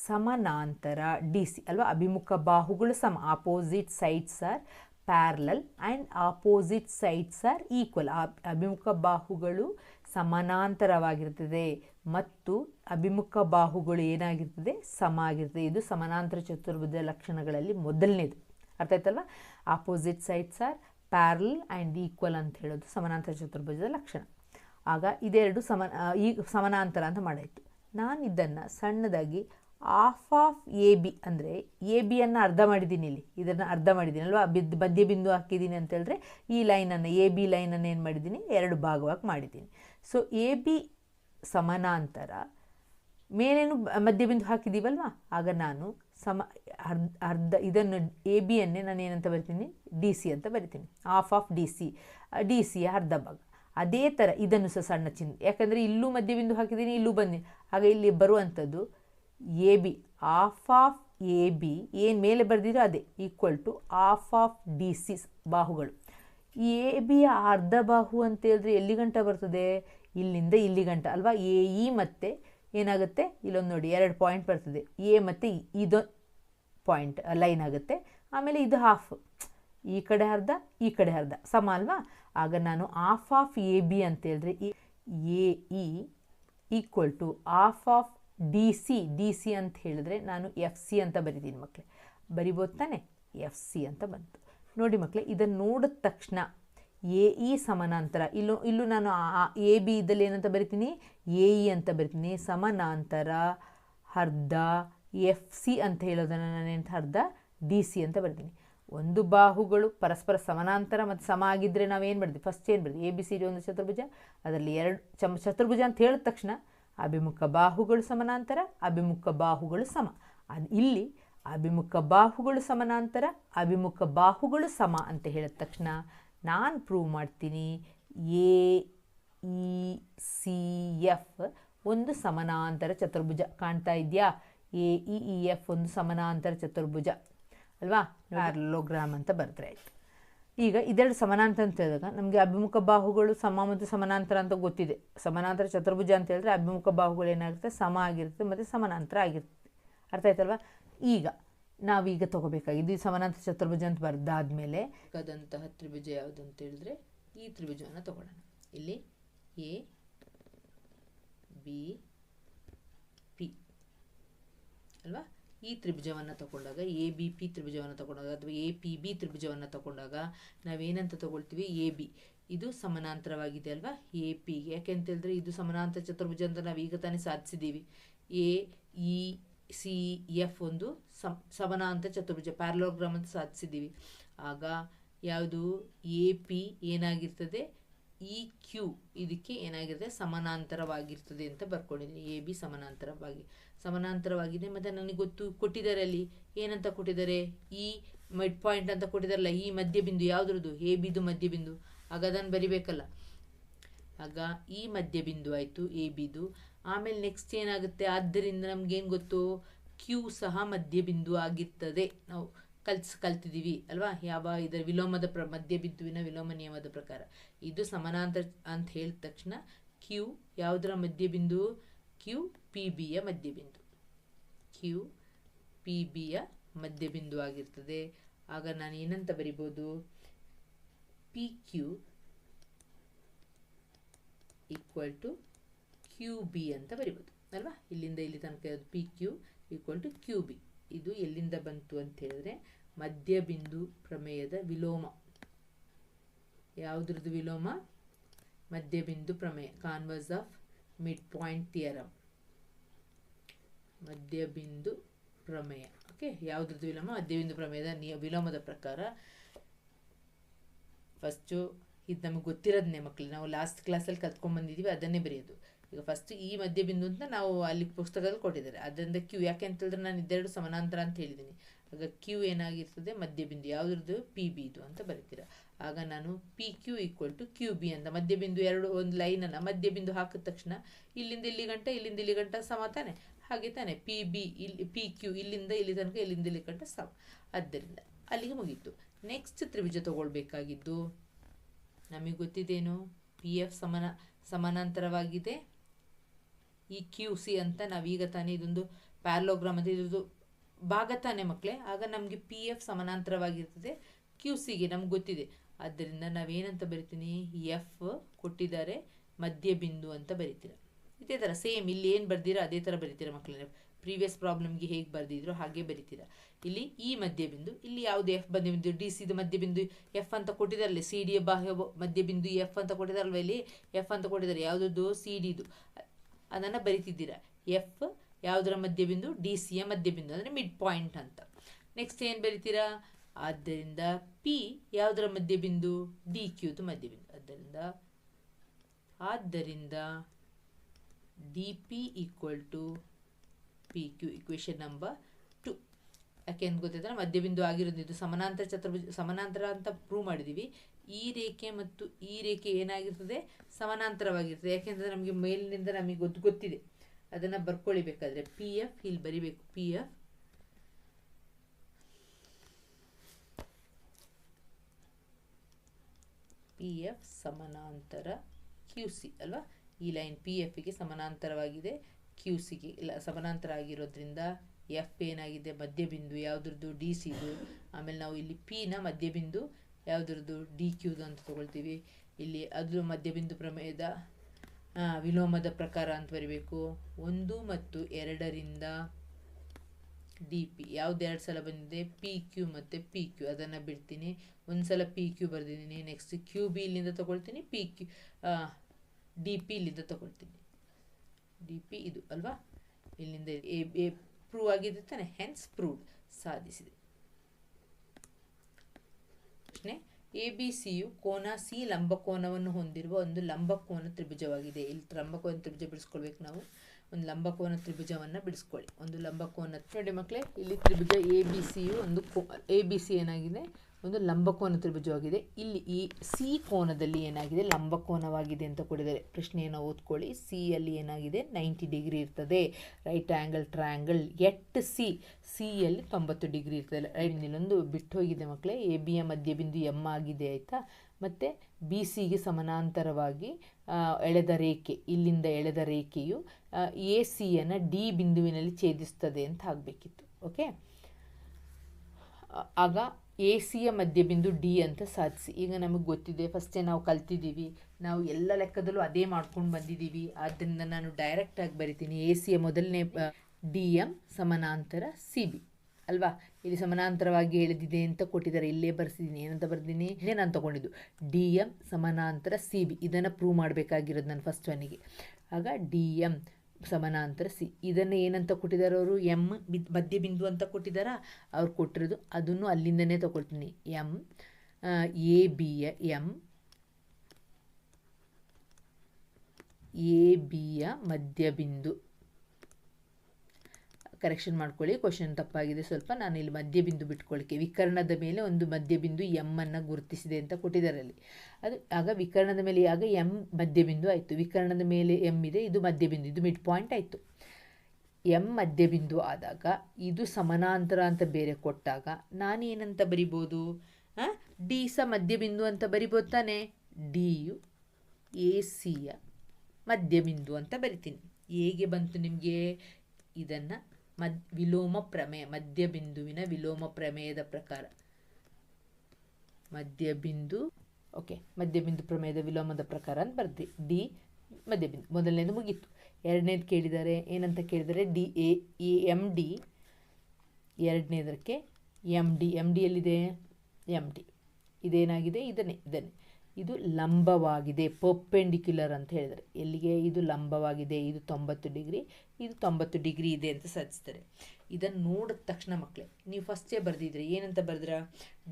ಸಮಾನಾಂತರ ಡಿ, ಸಿ ಅಲ್ವಾ? ಅಭಿಮುಖ ಬಾಹುಗಳು ಸಮ opposite sides are parallel and opposite sides are equal ಅಭಿಮುಖ ಬಾಹುಗಳು ಸಮಾನಾಂತರವಾಗಿರ್ತದೆ ಮತ್ತು ಅಭಿಮುಖ ಬಾಹುಗಳು ಏನಾಗಿರ್ತದೆ? ಸಮ ಆಗಿರ್ತದೆ. ಇದು ಸಮಾನಾಂತರ ಚತುರ್ಭುಜ ಲಕ್ಷಣಗಳಲ್ಲಿ ಮೊದಲನೇದು. ಅರ್ಥ ಆಯ್ತಲ್ವ? Opposite sides are parallel and equal ಅಂತ ಹೇಳೋದು ಸಮಾನಾಂತರ ಚತುರ್ಭುಜದ ಲಕ್ಷಣ. ಆಗ ಇದೆರಡು ಸಮ ಈ ಸಮಾನಾಂತರ ಅಂತ ಮಾಡಾಯಿತು. ನಾನು ಇದನ್ನು ಸಣ್ಣದಾಗಿ ಆಫ್ ಆಫ್ ಎ ಬಿ ಅಂದರೆ ಎ ಬಿಯನ್ನು ಅರ್ಧ ಮಾಡಿದ್ದೀನಿ ಇಲ್ಲಿ. ಇದನ್ನು ಅರ್ಧ ಮಾಡಿದ್ದೀನಿ ಅಲ್ವಾ? ಬಿದ್ದು ಮಧ್ಯ ಬಿಂದು ಹಾಕಿದ್ದೀನಿ ಅಂತ ಹೇಳಿದ್ರೆ ಈ ಲೈನನ್ನು ಎ ಬಿ ಲೈನನ್ನು ಏನು ಮಾಡಿದ್ದೀನಿ ಎರಡು ಭಾಗವಾಗಿ ಮಾಡಿದ್ದೀನಿ ಸೊ ಎ ಬಿ ಸಮಾನಾಂತರ, ಮೇಲೇನು ಮಧ್ಯ ಮಧ್ಯಬಿಂದು ಹಾಕಿದ್ದೀವಲ್ವಾ ಆಗ ನಾನು ಸಮ ಅರ್ಧ ಅರ್ಧ ಇದನ್ನು ಎ ಬಿಯನ್ನೇ ನಾನು ಏನಂತ ಬರಿತೀನಿ? ಡಿ ಸಿ ಅಂತ ಬರಿತೀನಿ. Half of D C D ಸಿಯ ಅರ್ಧ ಭಾಗ. ಅದೇ ಥರ ಇದನ್ನು ಸಹ ಸಣ್ಣ ಚಿಹ್ನೆ. ಯಾಕಂದರೆ ಇಲ್ಲೂ ಮಧ್ಯಬಿಂದು ಹಾಕಿದ್ದೀನಿ, ಇಲ್ಲೂ ಬಂದಿ ಆಗ ಇಲ್ಲಿ ಬರುವಂಥದ್ದು A B half of A B ಏನು ಮೇಲೆ ಬರೆದಿರೋ ಅದೇ equal to half of D C ಬಾಹುಗಳು A ಬಿಯ ಅರ್ಧ ಬಾಹು ಅಂತ ಹೇಳಿದ್ರೆ ಎಲ್ಲಿ ಗಂಟ ಬರ್ತದೆ? ಇಲ್ಲಿಂದ ಇಲ್ಲಿ ಗಂಟ ಅಲ್ವಾ? ಎ, ಇ ಮತ್ತು ಏನಾಗುತ್ತೆ? ಇಲ್ಲೊಂದು ನೋಡಿ, ಎರಡು ಪಾಯಿಂಟ್ ಬರ್ತದೆ. ಎ ಮತ್ತು ಇದು ಪಾಯಿಂಟ್ ಲೈನ್ ಆಗುತ್ತೆ. ಆಮೇಲೆ ಇದು ಹಾಫ್ ಈ ಕಡೆ ಅರ್ಧ, ಈ ಕಡೆ ಅರ್ಧ. ಸಮ ಅಲ್ವಾ? ಆಗ ನಾನು ಆಫ್ ಆಫ್ ಎ ಬಿ ಅಂತ ಹೇಳಿದ್ರೆ A E equal to half of D C D C ಅಂತ ಹೇಳಿದ್ರೆ ನಾನು ಎಫ್ ಸಿ ಅಂತ ಬರಿತೀನಿ ಮಕ್ಕಳೇ ಬರಿಬೋದು ತಾನೆ? ಎಫ್ ಸಿ ಅಂತ ಬಂತು. ನೋಡಿ ಮಕ್ಕಳೇ ಇದನ್ನು ನೋಡಿದ ತಕ್ಷಣ ಎ ಇ ಸಮಾನಾಂತರ, ಇಲ್ಲೂ ಇಲ್ಲೂ ನಾನು ಎ ಬಿ ಇದ್ದಲ್ಲಿ ಏನಂತ ಬರಿತೀನಿ? ಎ ಇ ಅಂತ ಬರಿತೀನಿ. ಸಮಾನಾಂತರ, ಅರ್ಧ ಎಫ್ ಸಿ ಅಂತ ಹೇಳೋದನ್ನು ನಾನು ಅರ್ಧ ಡಿ ಸಿ ಅಂತ ಬರ್ತೀನಿ. ಒಂದು ಬಾಹುಗಳು ಪರಸ್ಪರ ಸಮಾನಾಂತರ ಮತ್ತು ಸಮ ಆಗಿದ್ದರೆ ನಾವೇನು ಮಾಡಿದ್ವಿ? ಫಸ್ಟ್ ಏನು ಬರ್ತೀವಿ ಎ ಬಿ ಸಿ ಡಿ ಒಂದು ಚತುರ್ಭುಜ. ಅದರಲ್ಲಿ ಎರಡು ಚಮ್ ಚತುರ್ಭುಜ ಅಂತ ಹೇಳಿದ ತಕ್ಷಣ ಅಭಿಮುಖ ಬಾಹುಗಳು ಸಮಾನಾಂತರ, ಅಭಿಮುಖ ಬಾಹುಗಳು ಸಮ. ಅದು ಇಲ್ಲಿ ಅಭಿಮುಖ ಬಾಹುಗಳು ಸಮಾನಾಂತರ, ಅಭಿಮುಖ ಬಾಹುಗಳು ಸಮ ಅಂತ ಹೇಳಿದ ತಕ್ಷಣ ನಾನು ಪ್ರೂವ್ ಮಾಡ್ತೀನಿ ಎ ಇ ಸಿ ಎಫ್ ಒಂದು ಸಮಾನಾಂತರ ಚತುರ್ಭುಜ ಕಾಣ್ತಾ ಇದೆಯಾ? ಎ ಇ ಇ ಎಫ್ ಒಂದು ಸಮಾನಾಂತರ ಚತುರ್ಭುಜ. ಅಲ್ವಾ? ಪ್ಯಾರಲೋಗ್ರಾಮ್ ಅಂತ ಬರೆದ್ರೆ ಆಯಿತು. ಈಗ ಇದೆರಡು ಸಮಾನಾಂತರ ಅಂತ ಹೇಳಿದಾಗ ನಮಗೆ ಅಭಿಮುಖ ಬಾಹುಗಳು ಸಮ ಮತ್ತು ಸಮಾನಾಂತರ ಅಂತ ಗೊತ್ತಿದೆ. ಸಮಾನಾಂತರ ಚತುರ್ಭುಜ ಅಂತ ಹೇಳಿದ್ರೆ ಅಭಿಮುಖ ಬಾಹುಗಳು ಏನಾಗುತ್ತೆ? ಸಮ ಆಗಿರುತ್ತೆ ಮತ್ತು ಸಮಾನಾಂತರ ಆಗಿರುತ್ತೆ. ಅರ್ಥ ಆಯ್ತಲ್ವಾ? ಈಗ ನಾವೀಗ ತಗೋಬೇಕಾಗಿದ್ದು ಈ ಸಮಾನಾಂತರ ಚತುರ್ಭುಜ ಅಂತ ಬರ್ದಾದ್ಮೇಲೆ ಆದಂತಹ ತ್ರಿಭುಜ ಯಾವುದು ಅಂತ ಹೇಳಿದ್ರೆ ಈ ತ್ರಿಭುಜವನ್ನು ತಗೊಳ್ಳೋಣ ಇಲ್ಲಿ ಎ ಬಿ ಪಿ. ಅಲ್ವಾ? ಈ ತ್ರಿಭುಜವನ್ನು ತಗೊಂಡಾಗ ಎ ಬಿ ಪಿ ತ್ರಿಭುಜವನ್ನು ತಗೊಂಡಾಗ ಅಥವಾ ಎ ಪಿ ಬಿ ತ್ರಿಭುಜವನ್ನು ತಗೊಂಡಾಗ ನಾವೇನಂತ ತಗೊಳ್ತೀವಿ? ಎ ಬಿ ಇದು ಸಮಾನಾಂತರವಾಗಿದೆ ಅಲ್ವಾ? ಎ ಪಿ ಯಾಕೆಂತ ಹೇಳಿದ್ರೆ ಇದು ಸಮಾನಾಂತರ ಚತುರ್ಭುಜ ಅಂತ ನಾವು ಈಗ ತಾನೇ ಸಾಧಿಸಿದ್ದೀವಿ. ಎ ಇ ಸಿ ಎಫ್ ಒಂದು ಸಮ್, ಸಮಾನಾಂತರ ಚತುರ್ಭುಜ ಪ್ಯಾರಲೋಗ್ರಾಮ್ ಅಂತ ಸಾಧಿಸಿದ್ದೀವಿ. ಆಗ ಯಾವುದು? ಎ ಪಿ ಏನಾಗಿರ್ತದೆ? ಇ ಕ್ಯೂ ಇದಕ್ಕೆ ಏನಾಗಿರ್ತದೆ? ಸಮಾನಾಂತರವಾಗಿರ್ತದೆ ಅಂತ ಬರ್ಕೊಂಡಿದ್ದೀನಿ. ಎ ಬಿ ಸಮಾನಾಂತರವಾಗಿ. ಸಮಾನಾಂತರವಾಗಿದೆ. ಮತ್ತು ನನಗೆ ಗೊತ್ತು ಕೊಟ್ಟಿದ್ದಾರೆ ಅಲ್ಲಿ ಏನಂತ ಕೊಟ್ಟಿದ್ದಾರೆ? ಈ ಮಿಡ್ ಪಾಯಿಂಟ್ ಅಂತ ಕೊಟ್ಟಿದ್ದಾರಲ್ಲ, ಈ ಮಧ್ಯಬಿಂದು ಯಾವುದ್ರದ್ದು? ಎ ಬಿದು ಮಧ್ಯಬಿಂದು. ಆಗ ಅದನ್ನು ಬರಿಬೇಕಲ್ಲ. ಆಗ ಈ ಮಧ್ಯಬಿಂದು ಆಯಿತು ಎ ಬಿದು ಆಮೇಲೆ ನೆಕ್ಸ್ಟ್ ಏನಾಗುತ್ತೆ? ಆದ್ದರಿಂದ ನಮಗೇನು ಗೊತ್ತು? ಕ್ಯೂ ಸಹ ಮಧ್ಯಬಿಂದು ಆಗಿರ್ತದೆ. ನಾವು ಕಲ್ಸ್, ಕಲ್ತಿದ್ದೀವಿ, ಅಲ್ವಾ? ಯಾವ ಇದರ ವಿಲೋಮದ ಪ್ರ, ಮಧ್ಯಬಿಂದುವಿನ ವಿಲೋಮ ನಿಯಮದ ಪ್ರಕಾರ. ಇದು ಸಮಾನಾಂತರ ಅಂತ ಹೇಳಿದ ತಕ್ಷಣ ಕ್ಯೂ ಯಾವುದರ ಮಧ್ಯಬಿಂದು? ಕ್ಯೂ ಪಿ ಬಿಯ ಮಧ್ಯಬಿಂದು. ಕ್ಯೂ ಪಿ ಬಿಯ ಮಧ್ಯಬಿಂದು ಆಗಿರ್ತದೆ. ಆಗ ನಾನು ಏನಂತ ಬರಿಬೋದು? P Q equal to Q B ಅಂತ ಬರಿಬೋದು, ಅಲ್ವಾ? ಇಲ್ಲಿಂದ ಇಲ್ಲಿ ತನಕ P Q equal to Q B ಇದು ಎಲ್ಲಿಂದ ಬಂತು ಅಂತ ಹೇಳಿದ್ರೆ ಮಧ್ಯಬಿಂದು ಪ್ರಮೇಯದ ವಿಲೋಮ. ಯಾವುದ್ರದ್ದು ವಿಲೋಮ? ಮಧ್ಯಬಿಂದು ಪ್ರಮೇಯ converse of mid point theorem ಮಧ್ಯಬಿಂದು ಪ್ರಮೇಯ. ಓಕೆ ಯಾವುದ್ರದ್ದು ವಿಲೋಮ? ಮಧ್ಯಬಿಂದು ಪ್ರಮೇಯದ ನಿಯ, ವಿಲೋಮದ ಪ್ರಕಾರ ಫಸ್ಟು ಇದು ನಮಗೆ ಗೊತ್ತಿರೋದನ್ನೇ ಮಕ್ಕಳು ನಾವು ಲಾಸ್ಟ್ ಕ್ಲಾಸಲ್ಲಿ ಕಲ್ತ್ಕೊಂಡು ಬಂದಿದ್ದೀವಿ ಅದನ್ನೇ ಬರೆಯೋದು. ಈಗ ಫಸ್ಟ್ ಈ ಮಧ್ಯಬಿಂದು ಅಂತ ನಾವು ಅಲ್ಲಿ ಪುಸ್ತಕದಲ್ಲಿ ಕೊಟ್ಟಿದ್ದಾರೆ. ಅದರಿಂದ ಕ್ಯೂ ಯಾಕೆ ಅಂತ ಹೇಳಿದ್ರೆ ನಾನು ಇದೆರಡು ಸಮಾನಾಂತರ ಅಂತ ಹೇಳಿದ್ದೀನಿ ಆಗ ಕ್ಯೂ ಏನಾಗಿರ್ತದೆ? ಮಧ್ಯಬಿಂದು. ಯಾವುದ್ರದ್ದು? ಪಿ ಬಿ ಇದು ಅಂತ ಬರೀತೀರ. ಆಗ ನಾನು P Q equal to Q B ಅಂತ, ಮಧ್ಯಬಿಂದು ಎರಡು, ಒಂದು ಲೈನನ್ನು ಮಧ್ಯಬಿಂದು ಹಾಕಿದ ತಕ್ಷಣ ಇಲ್ಲಿಂದ ಇಲ್ಲಿ ಗಂಟ, ಇಲ್ಲಿಂದ ಇಲ್ಲಿ ಗಂಟ ಸಮ ತಾನೆ, ಹಾಗೆ ತಾನೆ ಪಿ ಬಿ ಇಲ್ಲಿ ಪಿ ಕ್ಯೂ ಇಲ್ಲಿಂದ ಇಲ್ಲಿ ತನಕ ಇಲ್ಲಿಂದ ಇಲ್ಲಿ ಗಂಟ ಸಮ. ಆದ್ದರಿಂದ ಅಲ್ಲಿಗೆ ಮುಗೀತು. ನೆಕ್ಸ್ಟ್ ತ್ರಿಭುಜ ತಗೊಳ್ಬೇಕಾಗಿದ್ದು ನಮಗೆ ಗೊತ್ತಿದ್ದೇನು ಪಿ ಎಫ್ ಸಮನ, ಸಮಾನಾಂತರವಾಗಿದೆ. ಈ ಕ್ಯೂ ಸಿ ಅಂತ ನಾವೀಗ ತಾನೇ ಇದೊಂದು ಪ್ಯಾರಲೋಗ್ರಾಮ್ ಅಂತ ಇದ್ರದ್ದು ಭಾಗ ತಾನೇ ಮಕ್ಕಳೇ ಆಗ ನಮಗೆ ಪಿ ಎಫ್ ಸಮಾನಾಂತರವಾಗಿರ್ತದೆ. ಕ್ಯೂ ಸಿಗೆ ನಮ್ಗೆ ಗೊತ್ತಿದೆ. ಆದ್ದರಿಂದ ನಾವೇನಂತ ಬರಿತೀನಿ? ಎಫ್ ಕೊಟ್ಟಿದ್ದಾರೆ, ಮಧ್ಯ ಬಿಂದು ಅಂತ ಬರಿತೀರ? ಇದೇ ಥರ ಸೇಮ್ ಇಲ್ಲಿ ಏನು ಬರ್ದಿರೋ, ಅದೇ ಥರ ಬರಿತೀರ ಮಕ್ಕಳೇ ಪ್ರೀವಿಯಸ್ ಪ್ರಾಬ್ಲಮ್ಗೆ ಹೇಗೆ ಬರೆದಿದ್ರು ಹಾಗೆ ಬರಿತೀರ. ಇಲ್ಲಿ ಈ ಮಧ್ಯಬಿಂದು ಇಲ್ಲಿ ಯಾವುದು ಎಫ್ ಮಧ್ಯಬಿಂದು ಡಿ ಸಿದು ಮಧ್ಯಬಿಂದು ಎಫ್ ಅಂತ ಕೊಟ್ಟಿದ್ದಾರಲ್ಲ ಸಿ ಡಿ ಬಾಹ್ಯ ಮಧ್ಯಬಿಂದು ಎಫ್ ಅಂತ ಕೊಟ್ಟಿದ್ದಾರಲ್ವ ಇಲ್ಲಿ? ಎಫ್ ಅಂತ ಕೊಟ್ಟಿದ್ದಾರೆ, ಯಾವುದದ್ದು? ಸಿ ಡಿದು ಅದನ್ನು ಬರಿತಿದ್ದೀರ? ಎಫ್ ಯಾವುದರ ಮಧ್ಯಬಿಂದು ಡಿ ಸಿಯ ಮಧ್ಯಬಿಂದು ಅಂದರೆ ಮಿಡ್ ಪಾಯಿಂಟ್ ಅಂತ. ನೆಕ್ಸ್ಟ್ ಏನು ಬರಿತೀರಾ? ಆದ್ದರಿಂದ ಪಿ ಯಾವುದರ ಮಧ್ಯಬಿಂದು? ಡಿ ಕ್ಯೂದು ಮಧ್ಯಬಿಂದು. ಆದ್ದರಿಂದ ಆದ್ದರಿಂದ D P equal to P Q equation number two ಯಾಕೆ ಅಂತ ಗೊತ್ತಿದ್ರೆ ಮಧ್ಯಬಿಂದು ಆಗಿರೋದು ಇದು. ಸಮಾನಾಂತರ ಚತುರ್ಭುಜ, ಸಮಾನಾಂತರ ಅಂತ ಪ್ರೂವ್ ಮಾಡಿದ್ದೀವಿ ಈ ರೇಖೆ ಮತ್ತು ಈ ರೇಖೆ ಏನಾಗಿರ್ತದೆ? ಸಮಾನಾಂತರವಾಗಿರ್ತದೆ. ಯಾಕೆಂದರೆ ನಮಗೆ ಮೇಲಿನಿಂದ ನಮಗೆ ಗೊತ್ತು, ಗೊತ್ತಿದೆ. ಅದನ್ನು ಬರ್ಕೊಳ್ಳಿ ಬೇಕಾದರೆ ಪಿ ಎಫ್ ಇಲ್ಲಿ ಬರಿಬೇಕು. ಪಿ ಎಫ್ ಪಿ ಎಫ್ ಸಮಾನಾಂತರ ಕ್ಯೂ ಸಿ ಅಲ್ವಾ? ಈ ಲೈನ್ ಪಿ ಎಫ್ಗೆ ಸಮಾನಾಂತರವಾಗಿದೆ. ಕ್ಯೂ ಸಿಗೆ ಇಲ್ಲ, ಸಮಾನಾಂತರ ಆಗಿರೋದ್ರಿಂದ ಎಫ್ ಏನಾಗಿದೆ? ಮಧ್ಯಬಿಂದು, ಯಾವುದ್ರದ್ದು? ಡಿ ಸಿದು ಆಮೇಲೆ ನಾವು ಇಲ್ಲಿ ಪಿನ ಮಧ್ಯಬಿಂದು, ಯಾವುದ್ರದ್ದು? ಡಿ ಕ್ಯೂದು ಅಂತ ತೊಗೊಳ್ತೀವಿ. ಇಲ್ಲಿ ಅದು ಮಧ್ಯಬಿಂದು ಪ್ರಮೇಯದ ವಿಲೋಮದ ಪ್ರಕಾರ ಅಂತ ಬರಿಬೇಕು. ಒಂದು ಮತ್ತು ಎರಡರಿಂದ ಡಿ ಪಿ ಯಾವ್ದು ಎರಡು ಸಲ ಬಂದಿದೆ? ಪಿ ಕ್ಯೂ ಮತ್ತು ಪಿ ಕ್ಯೂ ಅದನ್ನು ಬಿಡ್ತೀನಿ. ಒಂದು ಸಲ ಪಿ ಕ್ಯೂ ಬರೆದಿದ್ದೀನಿ. ನೆಕ್ಸ್ಟ್ ಕ್ಯೂ ಬಿ ಇಲ್ಲಿಂದ ತೊಗೊಳ್ತೀನಿ. ಪಿ ಕ್ಯೂ ಡಿ ಪಿ ಇಲ್ಲಿಂದ ತೊಗೊಳ್ತೀನಿ. ಡಿ ಪಿ ಇದು, ಅಲ್ವಾ? ಇಲ್ಲಿಂದ ಎ ಎ ಪ್ರೂವ್ ಆಗಿದೆ ತಾನೆ? ಹೆನ್ಸ್ ಪ್ರೂವ್ಡ್ ಸಾಧಿಸಿದೆ. ಪ್ರಶ್ನೆ ಎ ಬಿ ಸಿಯು ಕೋನ ಸಿ ಲಂಬಕೋನವನ್ನು ಹೊಂದಿರುವ ಒಂದು ಲಂಬಕೋನ ತ್ರಿಭುಜವಾಗಿದೆ. ಇಲ್ಲಿ ಲಂಬಕೋನ ತ್ರಿಭುಜ ಬಿಡಿಸ್ಕೊಳ್ಬೇಕು ನಾವು. ಒಂದು ಲಂಬಕೋನ ತ್ರಿಭುಜವನ್ನು ಬಿಡಿಸ್ಕೊಳ್ಳಿ. ಒಂದು ಲಂಬಕೋನ ನೋಡಿ ಮಕ್ಕಳೇ ಇಲ್ಲಿ ತ್ರಿಭುಜ ಎ ಬಿ ಸಿಯು ಒಂದು ಕೋ ಎ ಬಿ ಸಿ ಏನಾಗಿದೆ? ಒಂದು ಲಂಬಕೋನ ತ್ರಿಭುಜವಾಗಿದೆ. ಇಲ್ಲಿ ಈ ಸಿ ಕೋನದಲ್ಲಿ ಏನಾಗಿದೆ? ಲಂಬಕೋನವಾಗಿದೆ ಅಂತ ಕೊಟ್ಟಿದ್ದಾರೆ. ಪ್ರಶ್ನೆಯನ್ನು ಓದ್ಕೊಳ್ಳಿ. ಸಿ ಅಲ್ಲಿ ಏನಾಗಿದೆ? ನೈಂಟಿ ಡಿಗ್ರಿ ಇರ್ತದೆ. Right angle triangle, at C ಸಿಯಲ್ಲಿ ತೊಂಬತ್ತು ಡಿಗ್ರಿ ಇರ್ತದೆ. ರೈಟ್ ಇಲ್ಲೊಂದು ಬಿಟ್ಟು ಹೋಗಿದೆ ಮಕ್ಕಳೇ ಎ ಬಿಯ ಮಧ್ಯಬಿಂದು ಎಂ ಆಗಿದೆ, ಆಯಿತಾ? ಮತ್ತು ಬಿ ಸಿಗೆ ಸಮಾನಾಂತರವಾಗಿ ಎಳೆದ ರೇಖೆ, ಇಲ್ಲಿಂದ ಎಳೆದ ರೇಖೆಯು ಎ ಸಿಯನ್ನು ಡಿ ಬಿಂದುವಿನಲ್ಲಿ ಛೇದಿಸ್ತದೆ ಅಂತ ಆಗಬೇಕಿತ್ತು ಓಕೆ ಆಗ ಎ ಸಿಯ ಮಧ್ಯಬಿಂದು ಡಿ ಅಂತ ಸಾಧಿಸಿ. ಈಗ ನಮಗೆ ಗೊತ್ತಿದೆ ಫಸ್ಟೇ ನಾವು ಕಲ್ತಿದ್ದೀವಿ, ನಾವು ಎಲ್ಲ ಲೆಕ್ಕದಲ್ಲೂ ಅದೇ ಮಾಡ್ಕೊಂಡು ಬಂದಿದ್ದೀವಿ. ಆದ್ದರಿಂದ ನಾನು ಡೈರೆಕ್ಟಾಗಿ ಬರಿತೀನಿ ಎ ಸಿಯ ಮೊದಲನೇ ಡಿ ಎಂ ಸಮಾನಾಂತರ ಸಿ ಬಿ ಅಲ್ವಾ? ಇಲ್ಲಿ ಸಮಾನಾಂತರವಾಗಿ ಎಳೆದಿದೆ ಅಂತ ಕೊಟ್ಟಿದ್ದಾರೆ. ಇಲ್ಲೇ ಬರ್ಸಿದ್ದೀನಿ ಏನಂತ ಬರ್ದೀನಿ? ಇದೇ ನಾನು ತೊಗೊಂಡಿದ್ದು. ಡಿ ಎಂ ಸಮಾನಾಂತರ ಸಿ ಬಿ. ಇದನ್ನು ಪ್ರೂವ್ ಮಾಡಬೇಕಾಗಿರೋದು ನಾನು ಫಸ್ಟ್ ಒನ್ನಿಗೆ ಆಗ ಡಿ ಎಂ ಸಮಾನಾಂತರ ಸಿ. ಇದನ್ನು ಏನಂತ ಕೊಟ್ಟಿದ್ದಾರೆ ಅವರು? ಎಂ ಮಧ್ಯ ಬಿಂದು ಅಂತ ಕೊಟ್ಟಿದ್ದಾರಾ? ಅವ್ರು ಕೊಟ್ಟಿರೋದು ಅದನ್ನು ಅಲ್ಲಿಂದನೇ ತೊಗೊಳ್ತೀನಿ. M A, B M A ಬಿಯ ಮಧ್ಯಬಿಂದು ಕರೆಕ್ಷನ್ ಮಾಡ್ಕೊಳ್ಳಿ. ಕ್ವಶನ್ ತಪ್ಪಾಗಿದೆ. ಸ್ವಲ್ಪ ನಾನು ಇಲ್ಲಿ ಮಧ್ಯಬಿಂದು ಬಿಟ್ಕೊಳ್ಳಿಕ್ಕೆ ವಿಕರ್ಣದ ಮೇಲೆ ಒಂದು ಮಧ್ಯಬಿಂದು ಎಂ ಅನ್ನು ಗುರುತಿಸಿದೆ ಅಂತ ಕೊಟ್ಟಿದ್ದಾರೆ ಅಲ್ಲಿ. ಅದು ಆಗ ವಿಕರ್ಣದ ಮೇಲೆ ಆಗ ಎಂ ಮಧ್ಯಬಿಂದು ಆಯಿತು. ವಿಕರ್ಣದ ಮೇಲೆ ಎಂ ಇದೆ, ಇದು ಮಧ್ಯಬಿಂದು, ಇದು ಮಿಡ್ ಪಾಯಿಂಟ್ ಆಯಿತು. ಎಂ ಮಧ್ಯಬಿಂದು ಆದಾಗ ಇದು ಸಮಾನಾಂತರ ಅಂತ ಬೇರೆ ಕೊಟ್ಟಾಗ ನಾನು ಏನಂತ ಬರಿಬೋದು ಡಿ ಸ ಮಧ್ಯಬಿಂದು ಅಂತ ಬರಿಬೋದು ತಾನೆ? ಡಿಯು ಎ ಸಿಯ ಮಧ್ಯಬಿಂದು ಅಂತ ಬರಿತೀನಿ. ಹೇಗೆ ಬಂತು ನಿಮಗೆ? ಇದನ್ನು ಮದ್, ವಿಲೋಮ ಪ್ರಮೇಯ ಮಧ್ಯಬಿಂದುವಿನ ವಿಲೋಮ ಪ್ರಮೇಯದ ಪ್ರಕಾರ. ಮಧ್ಯಬಿಂದು ಓಕೆ ಮಧ್ಯಬಿಂದು ಪ್ರಮೇಯದ ವಿಲೋಮದ ಪ್ರಕಾರ ಅಂತ ಬರ್ದಿ, ಡಿ ಮಧ್ಯಬಿಂದು ಮೊದಲನೇದು ಮುಗೀತು. ಎರಡನೇದು ಕೇಳಿದ್ದಾರೆ ಏನಂತ ಕೇಳಿದರೆ D, A A M D. ಎರಡನೇದಕ್ಕೆ M D M D ಎಲ್ಲಿದೆ? M D. ಇದೇನಾಗಿದೆ? ಇದನ್ನೇ ಇದನ್ನೇ. ಇದು ಲಂಬವಾಗಿದೆ ಪರ್ಪೆಂಡಿಕ್ಯುಲರ್ ಅಂತ ಹೇಳಿದರೆ ಎಲ್ಲಿಗೆ? ಇದು ಲಂಬವಾಗಿದೆ, ಇದು ತೊಂಬತ್ತು ಡಿಗ್ರಿ, ಇದು ತೊಂಬತ್ತು ಡಿಗ್ರಿ ಇದೆ ಅಂತ ಸಾಧಿಸ್ತಾರೆ ಇದನ್ನು ನೋಡಿದ ತಕ್ಷಣ ಮಕ್ಕಳೇ, ನೀವು ಫಸ್ಟೇ ಬರೆದಿದ್ರೆ ಏನಂತ ಬರೆದ್ರ?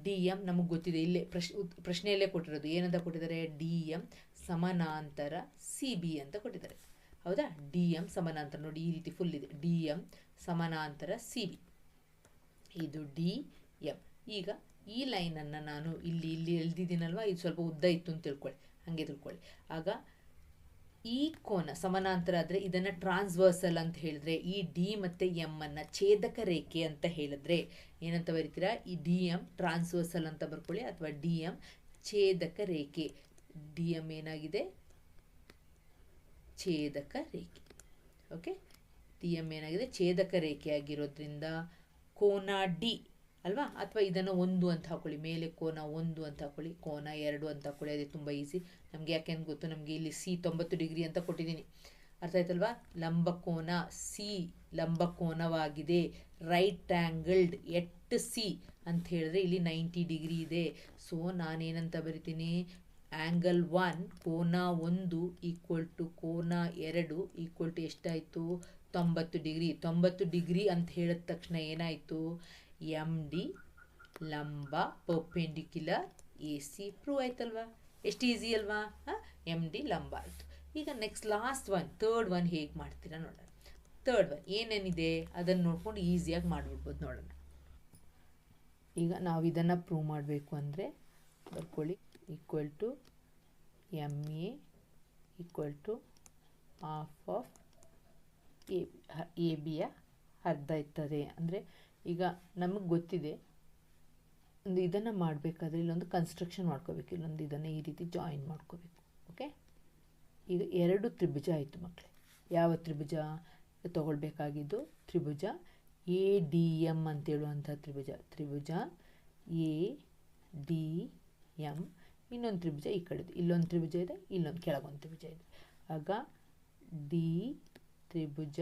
ಡಿ ಎಂ ನಮಗೆ ಗೊತ್ತಿದೆ, ಇಲ್ಲೇ ಪ್ರಶ್ ಪ್ರಶ್ನೆಯಲ್ಲೇ ಕೊಟ್ಟಿರೋದು. ಏನಂತ ಕೊಟ್ಟಿದ್ದಾರೆ? ಡಿ ಎಂ ಸಮಾನಾಂತರ ಸಿ ಬಿ ಅಂತ ಕೊಟ್ಟಿದ್ದಾರೆ. ಹೌದಾ? ಡಿ ಎಂ ಸಮಾನಾಂತರ, ನೋಡಿ ಈ ರೀತಿ ಫುಲ್ ಇದೆ. ಡಿ ಎಂ ಸಮಾನಾಂತರ ಸಿ ಬಿ. ಇದು ಡಿ ಎಂ ಈಗ ಈ ಲೈನನ್ನು ನಾನು ಇಲ್ಲಿ ಇಲ್ಲಿ ಎಳ್ದಿದ್ದೀನಲ್ವ? ಇದು ಸ್ವಲ್ಪ ಉದ್ದ ಇತ್ತು ಅಂತ ತಿಳ್ಕೊಳ್ಳಿ. ಹಾಗೆ ತಿಳ್ಕೊಳ್ಳಿ. ಆಗ ಈ ಕೋನ ಸಮಾನಾಂತರ ಆದರೆ ಇದನ್ನು ಟ್ರಾನ್ಸ್ವರ್ಸಲ್ ಅಂತ ಹೇಳಿದ್ರೆ, ಈ ಡಿ ಮತ್ತು ಎಂ ಅನ್ನು ಛೇದಕ ರೇಖೆ ಅಂತ ಹೇಳಿದ್ರೆ ಏನಂತ ಬರೀತೀರಾ? ಈ ಡಿ ಎಂ ಟ್ರಾನ್ಸ್ವರ್ಸಲ್ ಅಂತ ಬರ್ಕೊಳ್ಳಿ, ಅಥವಾ ಡಿ ಎಂ ಛೇದಕ ರೇಖೆ. ಡಿ ಎಂ ಏನಾಗಿದೆ? ಛೇದಕ ರೇಖೆ. ಓಕೆ? ಡಿ ಎಂ ಏನಾಗಿದೆ? ಛೇದಕ ರೇಖೆ ಆಗಿರೋದ್ರಿಂದ ಕೋನ ಡಿ ಅಲ್ವಾ? ಅಥವಾ ಇದನ್ನು ಒಂದು ಅಂತ ಹಾಕೊಳ್ಳಿ, ಮೇಲೆ ಕೋನ ಒಂದು ಅಂತ ಹಾಕೊಳ್ಳಿ, ಕೋನ ಎರಡು ಅಂತ ಹಾಕೊಳ್ಳಿ, ಅದೇ ತುಂಬ ಈಸಿ ನಮಗೆ ಯಾಕೆ ಗೊತ್ತು? ನಮಗೆ ಇಲ್ಲಿ ಸಿ ತೊಂಬತ್ತು ಡಿಗ್ರಿ ಅಂತ ಕೊಟ್ಟಿದ್ದೀನಿ. ಅರ್ಥ ಆಯ್ತಲ್ವಾ? ಲಂಬಕೋನ ಸಿ ಲಂಬಕೋನವಾಗಿದೆ ರೈಟ್ ಆ್ಯಂಗಲ್ಡ್ ಎಟ್ ಸಿ ಅಂತ ಹೇಳಿದ್ರೆ ಇಲ್ಲಿ ನೈಂಟಿ ಡಿಗ್ರಿ ಇದೆ. ಸೊ ನಾನೇನಂತ ಬರಿತೀನಿ? ಆ್ಯಂಗಲ್ ಒನ್ ಕೋನ ಒಂದು ಈಕ್ವಲ್ ಟು ಕೋನ ಎರಡು ಈಕ್ವಲ್ ಟು ಎಷ್ಟಾಯಿತು? ತೊಂಬತ್ತು ಡಿಗ್ರಿ. ತೊಂಬತ್ತು ಡಿಗ್ರಿ ಅಂತ ಹೇಳಿದ ತಕ್ಷಣ ಏನಾಯಿತು? ಎಂ ಡಿ ಲಂಬ ಪರ್ಪೆಂಡಿಕ್ಯುಲರ್ ಎ ಸಿ ಪ್ರೂವ್ ಆಯ್ತಲ್ವಾ? ಎಷ್ಟು ಈಸಿ ಅಲ್ವಾ? ಹಾಂ? ಎಂ ಡಿ ಲಂಬ ಆಯಿತು. ಈಗ next last one third one ಹೇಗೆ ಮಾಡ್ತೀರಾ ನೋಡೋಣ. ತರ್ಡ್ ಒನ್ ಏನೇನಿದೆ? ಅದನ್ನು ನೋಡ್ಕೊಂಡು ಈಸಿಯಾಗಿ ಮಾಡಿಬಿಡ್ಬೋದು ನೋಡೋಣ. ಈಗ ನಾವು ಇದನ್ನು ಪ್ರೂವ್ ಮಾಡಬೇಕು ಅಂದರೆ, ಬರ್ಕೊಳ್ಳಿ. Equal to M A equal to half of A A ಬಿಯ ಅರ್ಧ ಇರ್ತದೆ. ಅಂದರೆ ಈಗ ನಮಗೆ ಗೊತ್ತಿದೆ, ಒಂದು ಇದನ್ನು ಮಾಡಬೇಕಾದ್ರೆ ಇಲ್ಲೊಂದು ಕನ್ಸ್ಟ್ರಕ್ಷನ್ ಮಾಡ್ಕೋಬೇಕು, ಇಲ್ಲೊಂದು ಇದನ್ನು ಈ ರೀತಿ ಜಾಯಿನ್ ಮಾಡ್ಕೋಬೇಕು ಓಕೆ ಈಗ ಎರಡು ತ್ರಿಭುಜ ಆಯಿತು ಮಕ್ಕಳೇ ಯಾವ ತ್ರಿಭುಜ? ತಗೊಳ್ಬೇಕಾಗಿದ್ದು ತ್ರಿಭುಜ ಎ ಡಿ ಎಂ ಅಂತೇಳುವಂಥ ತ್ರಿಭುಜ. ತ್ರಿಭುಜ ಎ ಡಿ ಎಂ ಇನ್ನೊಂದು ತ್ರಿಭುಜ ಈ ಕಡೆದು. ಇಲ್ಲೊಂದು ತ್ರಿಭುಜ ಇದೆ, ಇಲ್ಲೊಂದು ಕೆಳಗೊಂದು ತ್ರಿಭುಜ ಇದೆ. ಆಗ ಡಿ ತ್ರಿಭುಜ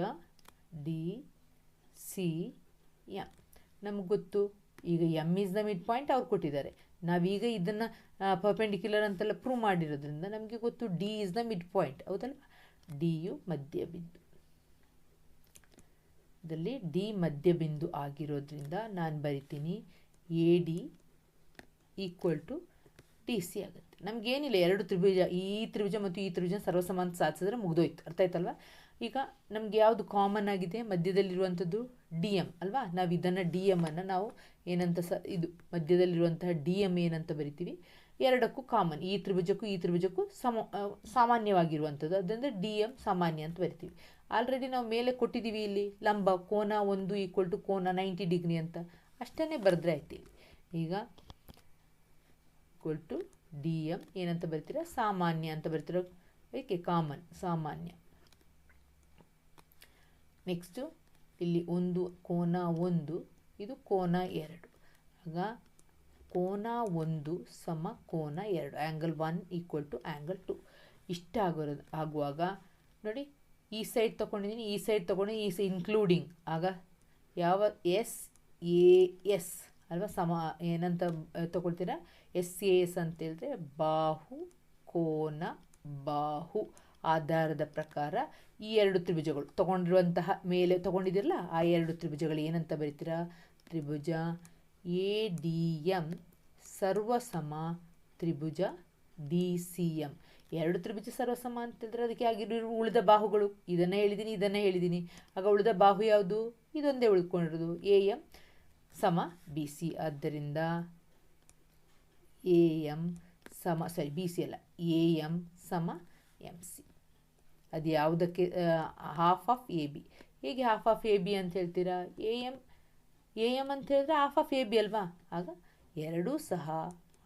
ಡಿ ಸಿ ಎಂ ನಮ್ಗೆ ಗೊತ್ತು, ಈಗ M is the mid point ಅವ್ರು ಕೊಟ್ಟಿದ್ದಾರೆ. ನಾವೀಗ ಇದನ್ನು ಪರ್ಪೆಂಡಿಕ್ಯುಲರ್ ಅಂತೆಲ್ಲ ಪ್ರೂವ್ ಮಾಡಿರೋದ್ರಿಂದ ನಮಗೆ ಗೊತ್ತು D is the mid point ಹೌದಲ್ಲ? ಡಿ ಯು ಮಧ್ಯಬಿಂದು. ಇದರಲ್ಲಿ ಡಿ ಮಧ್ಯಬಿಂದು ಆಗಿರೋದ್ರಿಂದ ನಾನು ಬರಿತೀನಿ A D equal to D C ಆಗುತ್ತೆ. ನಮಗೇನಿಲ್ಲ, ಎರಡು ತ್ರಿಭುಜ, ಈ ತ್ರಿಭುಜ ಮತ್ತು ಈ ತ್ರಿಭುಜ ಸರ್ವಸಮಾನ ಸಾಧಿಸಿದ್ರೆ ಮುಗಿದೋಯ್ತು. ಅರ್ಥ ಆಯ್ತಲ್ವ? ಈಗ ನಮಗೆ ಯಾವುದು ಕಾಮನ್ ಆಗಿದೆ? ಮಧ್ಯದಲ್ಲಿರುವಂಥದ್ದು ಡಿ ಎಂ ಅಲ್ವಾ? ನಾವು ಇದನ್ನು ಡಿ ಎಮ್ಮನ್ನು ನಾವು ಏನಂತ ಸ, ಇದು ಮಧ್ಯದಲ್ಲಿರುವಂತಹ ಡಿ ಎಂ ಏನಂತ ಬರಿತೀವಿ. ಎರಡಕ್ಕೂ ಕಾಮನ್ ಈ ತ್ರಿಭುಜಕ್ಕೂ ಈ ತ್ರಿಭುಜಕ್ಕೂ ಸಮ ಸಾಮಾನ್ಯವಾಗಿರುವಂಥದ್ದು. ಅದರಿಂದ ಡಿ ಎಂ ಸಾಮಾನ್ಯ ಅಂತ ಬರಿತೀವಿ. ಆಲ್ರೆಡಿ ನಾವು ಮೇಲೆ ಕೊಟ್ಟಿದ್ದೀವಿ ಇಲ್ಲಿ, ಲಂಬ, ಕೋನ ಒಂದು ಈಕ್ವಲ್ ಟು ಕೋನ ನೈಂಟಿ ಡಿಗ್ರಿ ಅಂತ. ಅಷ್ಟೇ ಬರೆದ್ರೆ ಆಯ್ತು. ಈಗ ಈಕ್ವಲ್ ಟು ಡಿ ಎಂ ಏನಂತ ಬರ್ತೀರಾ? ಸಾಮಾನ್ಯ ಅಂತ ಬರ್ತೀರ? ಏಕೆ? ಕಾಮನ್ ಸಾಮಾನ್ಯ. ನೆಕ್ಸ್ಟು ಇಲ್ಲಿ ಒಂದು ಕೋನ ಒಂದು, ಇದು ಕೋನ ಎರಡು. ಆಗ ಕೋನ ಒಂದು ಸಮ ಕೋನ ಎರಡು angle one equal to angle two ಇಷ್ಟ ಆಗಿರೋದು ಆಗುವಾಗ ನೋಡಿ, ಈ ಸೈಡ್ ತೊಗೊಂಡಿದ್ದೀನಿ ಈ ಸೈಡ್ ತೊಗೊಂಡು ಈ ಸೈ ಇನ್ಕ್ಲೂಡಿಂಗ್ ಆಗ ಯಾವ ಎಸ್ ಎ ಎಸ್ ಅಲ್ವಾ, ಸಮ, ಏನಂತ ತೊಗೊಳ್ತೀರಾ? ಎಸ್ ಎ ಎಸ್ ಅಂತ ಹೇಳಿದ್ರೆ ಬಾಹು, ಕೋನ, ಬಾಹು. ಆಧಾರದ ಪ್ರಕಾರ ಈ ಎರಡು ತ್ರಿಭುಜಗಳು ತಗೊಂಡಿರುವಂತಹ ಮೇಲೆ ತಗೊಂಡಿದ್ದೀರಲ್ಲ, ಆ ಎರಡು ತ್ರಿಭುಜಗಳು ಏನಂತ ಬರೀತೀರಾ? ತ್ರಿಭುಜ ಎ ಡಿ ಎಂ, ಸರ್ವಸಮ ತ್ರಿಭುಜ ಡಿ ಸಿ ಎಂ. ಎರಡು ತ್ರಿಭುಜ ಸರ್ವಸಮ ಅಂತ ಹೇಳಿದ್ರೆ ಅದಕ್ಕೆ ಆಗಿರೋ ಉಳಿದ ಬಾಹುಗಳು. ಇದನ್ನೇ ಹೇಳಿದ್ದೀನಿ ಇದನ್ನೇ ಹೇಳಿದ್ದೀನಿ. ಆಗ ಉಳಿದ ಬಾಹು ಯಾವುದು? ಇದೊಂದೇ ಉಳ್ಕೊಂಡಿರೋದು. ಎ ಎಂ ಸಮ ಬಿ ಸಿ. ಆದ್ದರಿಂದ ಎ ಎಂ ಸಮ, ಸಾರಿ, ಬಿ ಸಿ ಅಲ್ಲ, ಎ ಎಂ ಸಮ ಎಂ ಸಿ. ಅದು ಯಾವುದಕ್ಕೆ ಹಾಫ್ ಆಫ್ ಎ ಬಿ ಹೇಗೆ ಹಾಫ್ ಆಫ್ ಎ ಬಿ ಅಂತ ಹೇಳ್ತೀರಾ? ಎ ಎಂ ಎ ಎಂ ಅಂತ ಹೇಳಿದ್ರೆ ಹಾಫ್ ಆಫ್ ಎ ಬಿ ಅಲ್ವಾ? ಆಗ ಎರಡೂ ಸಹ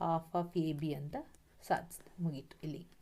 ಹಾಫ್ ಆಫ್ ಎ ಬಿ ಅಂತ ಸಾಧಿಸ್ತಾ ಮುಗೀತು ಇಲ್ಲಿಗೆ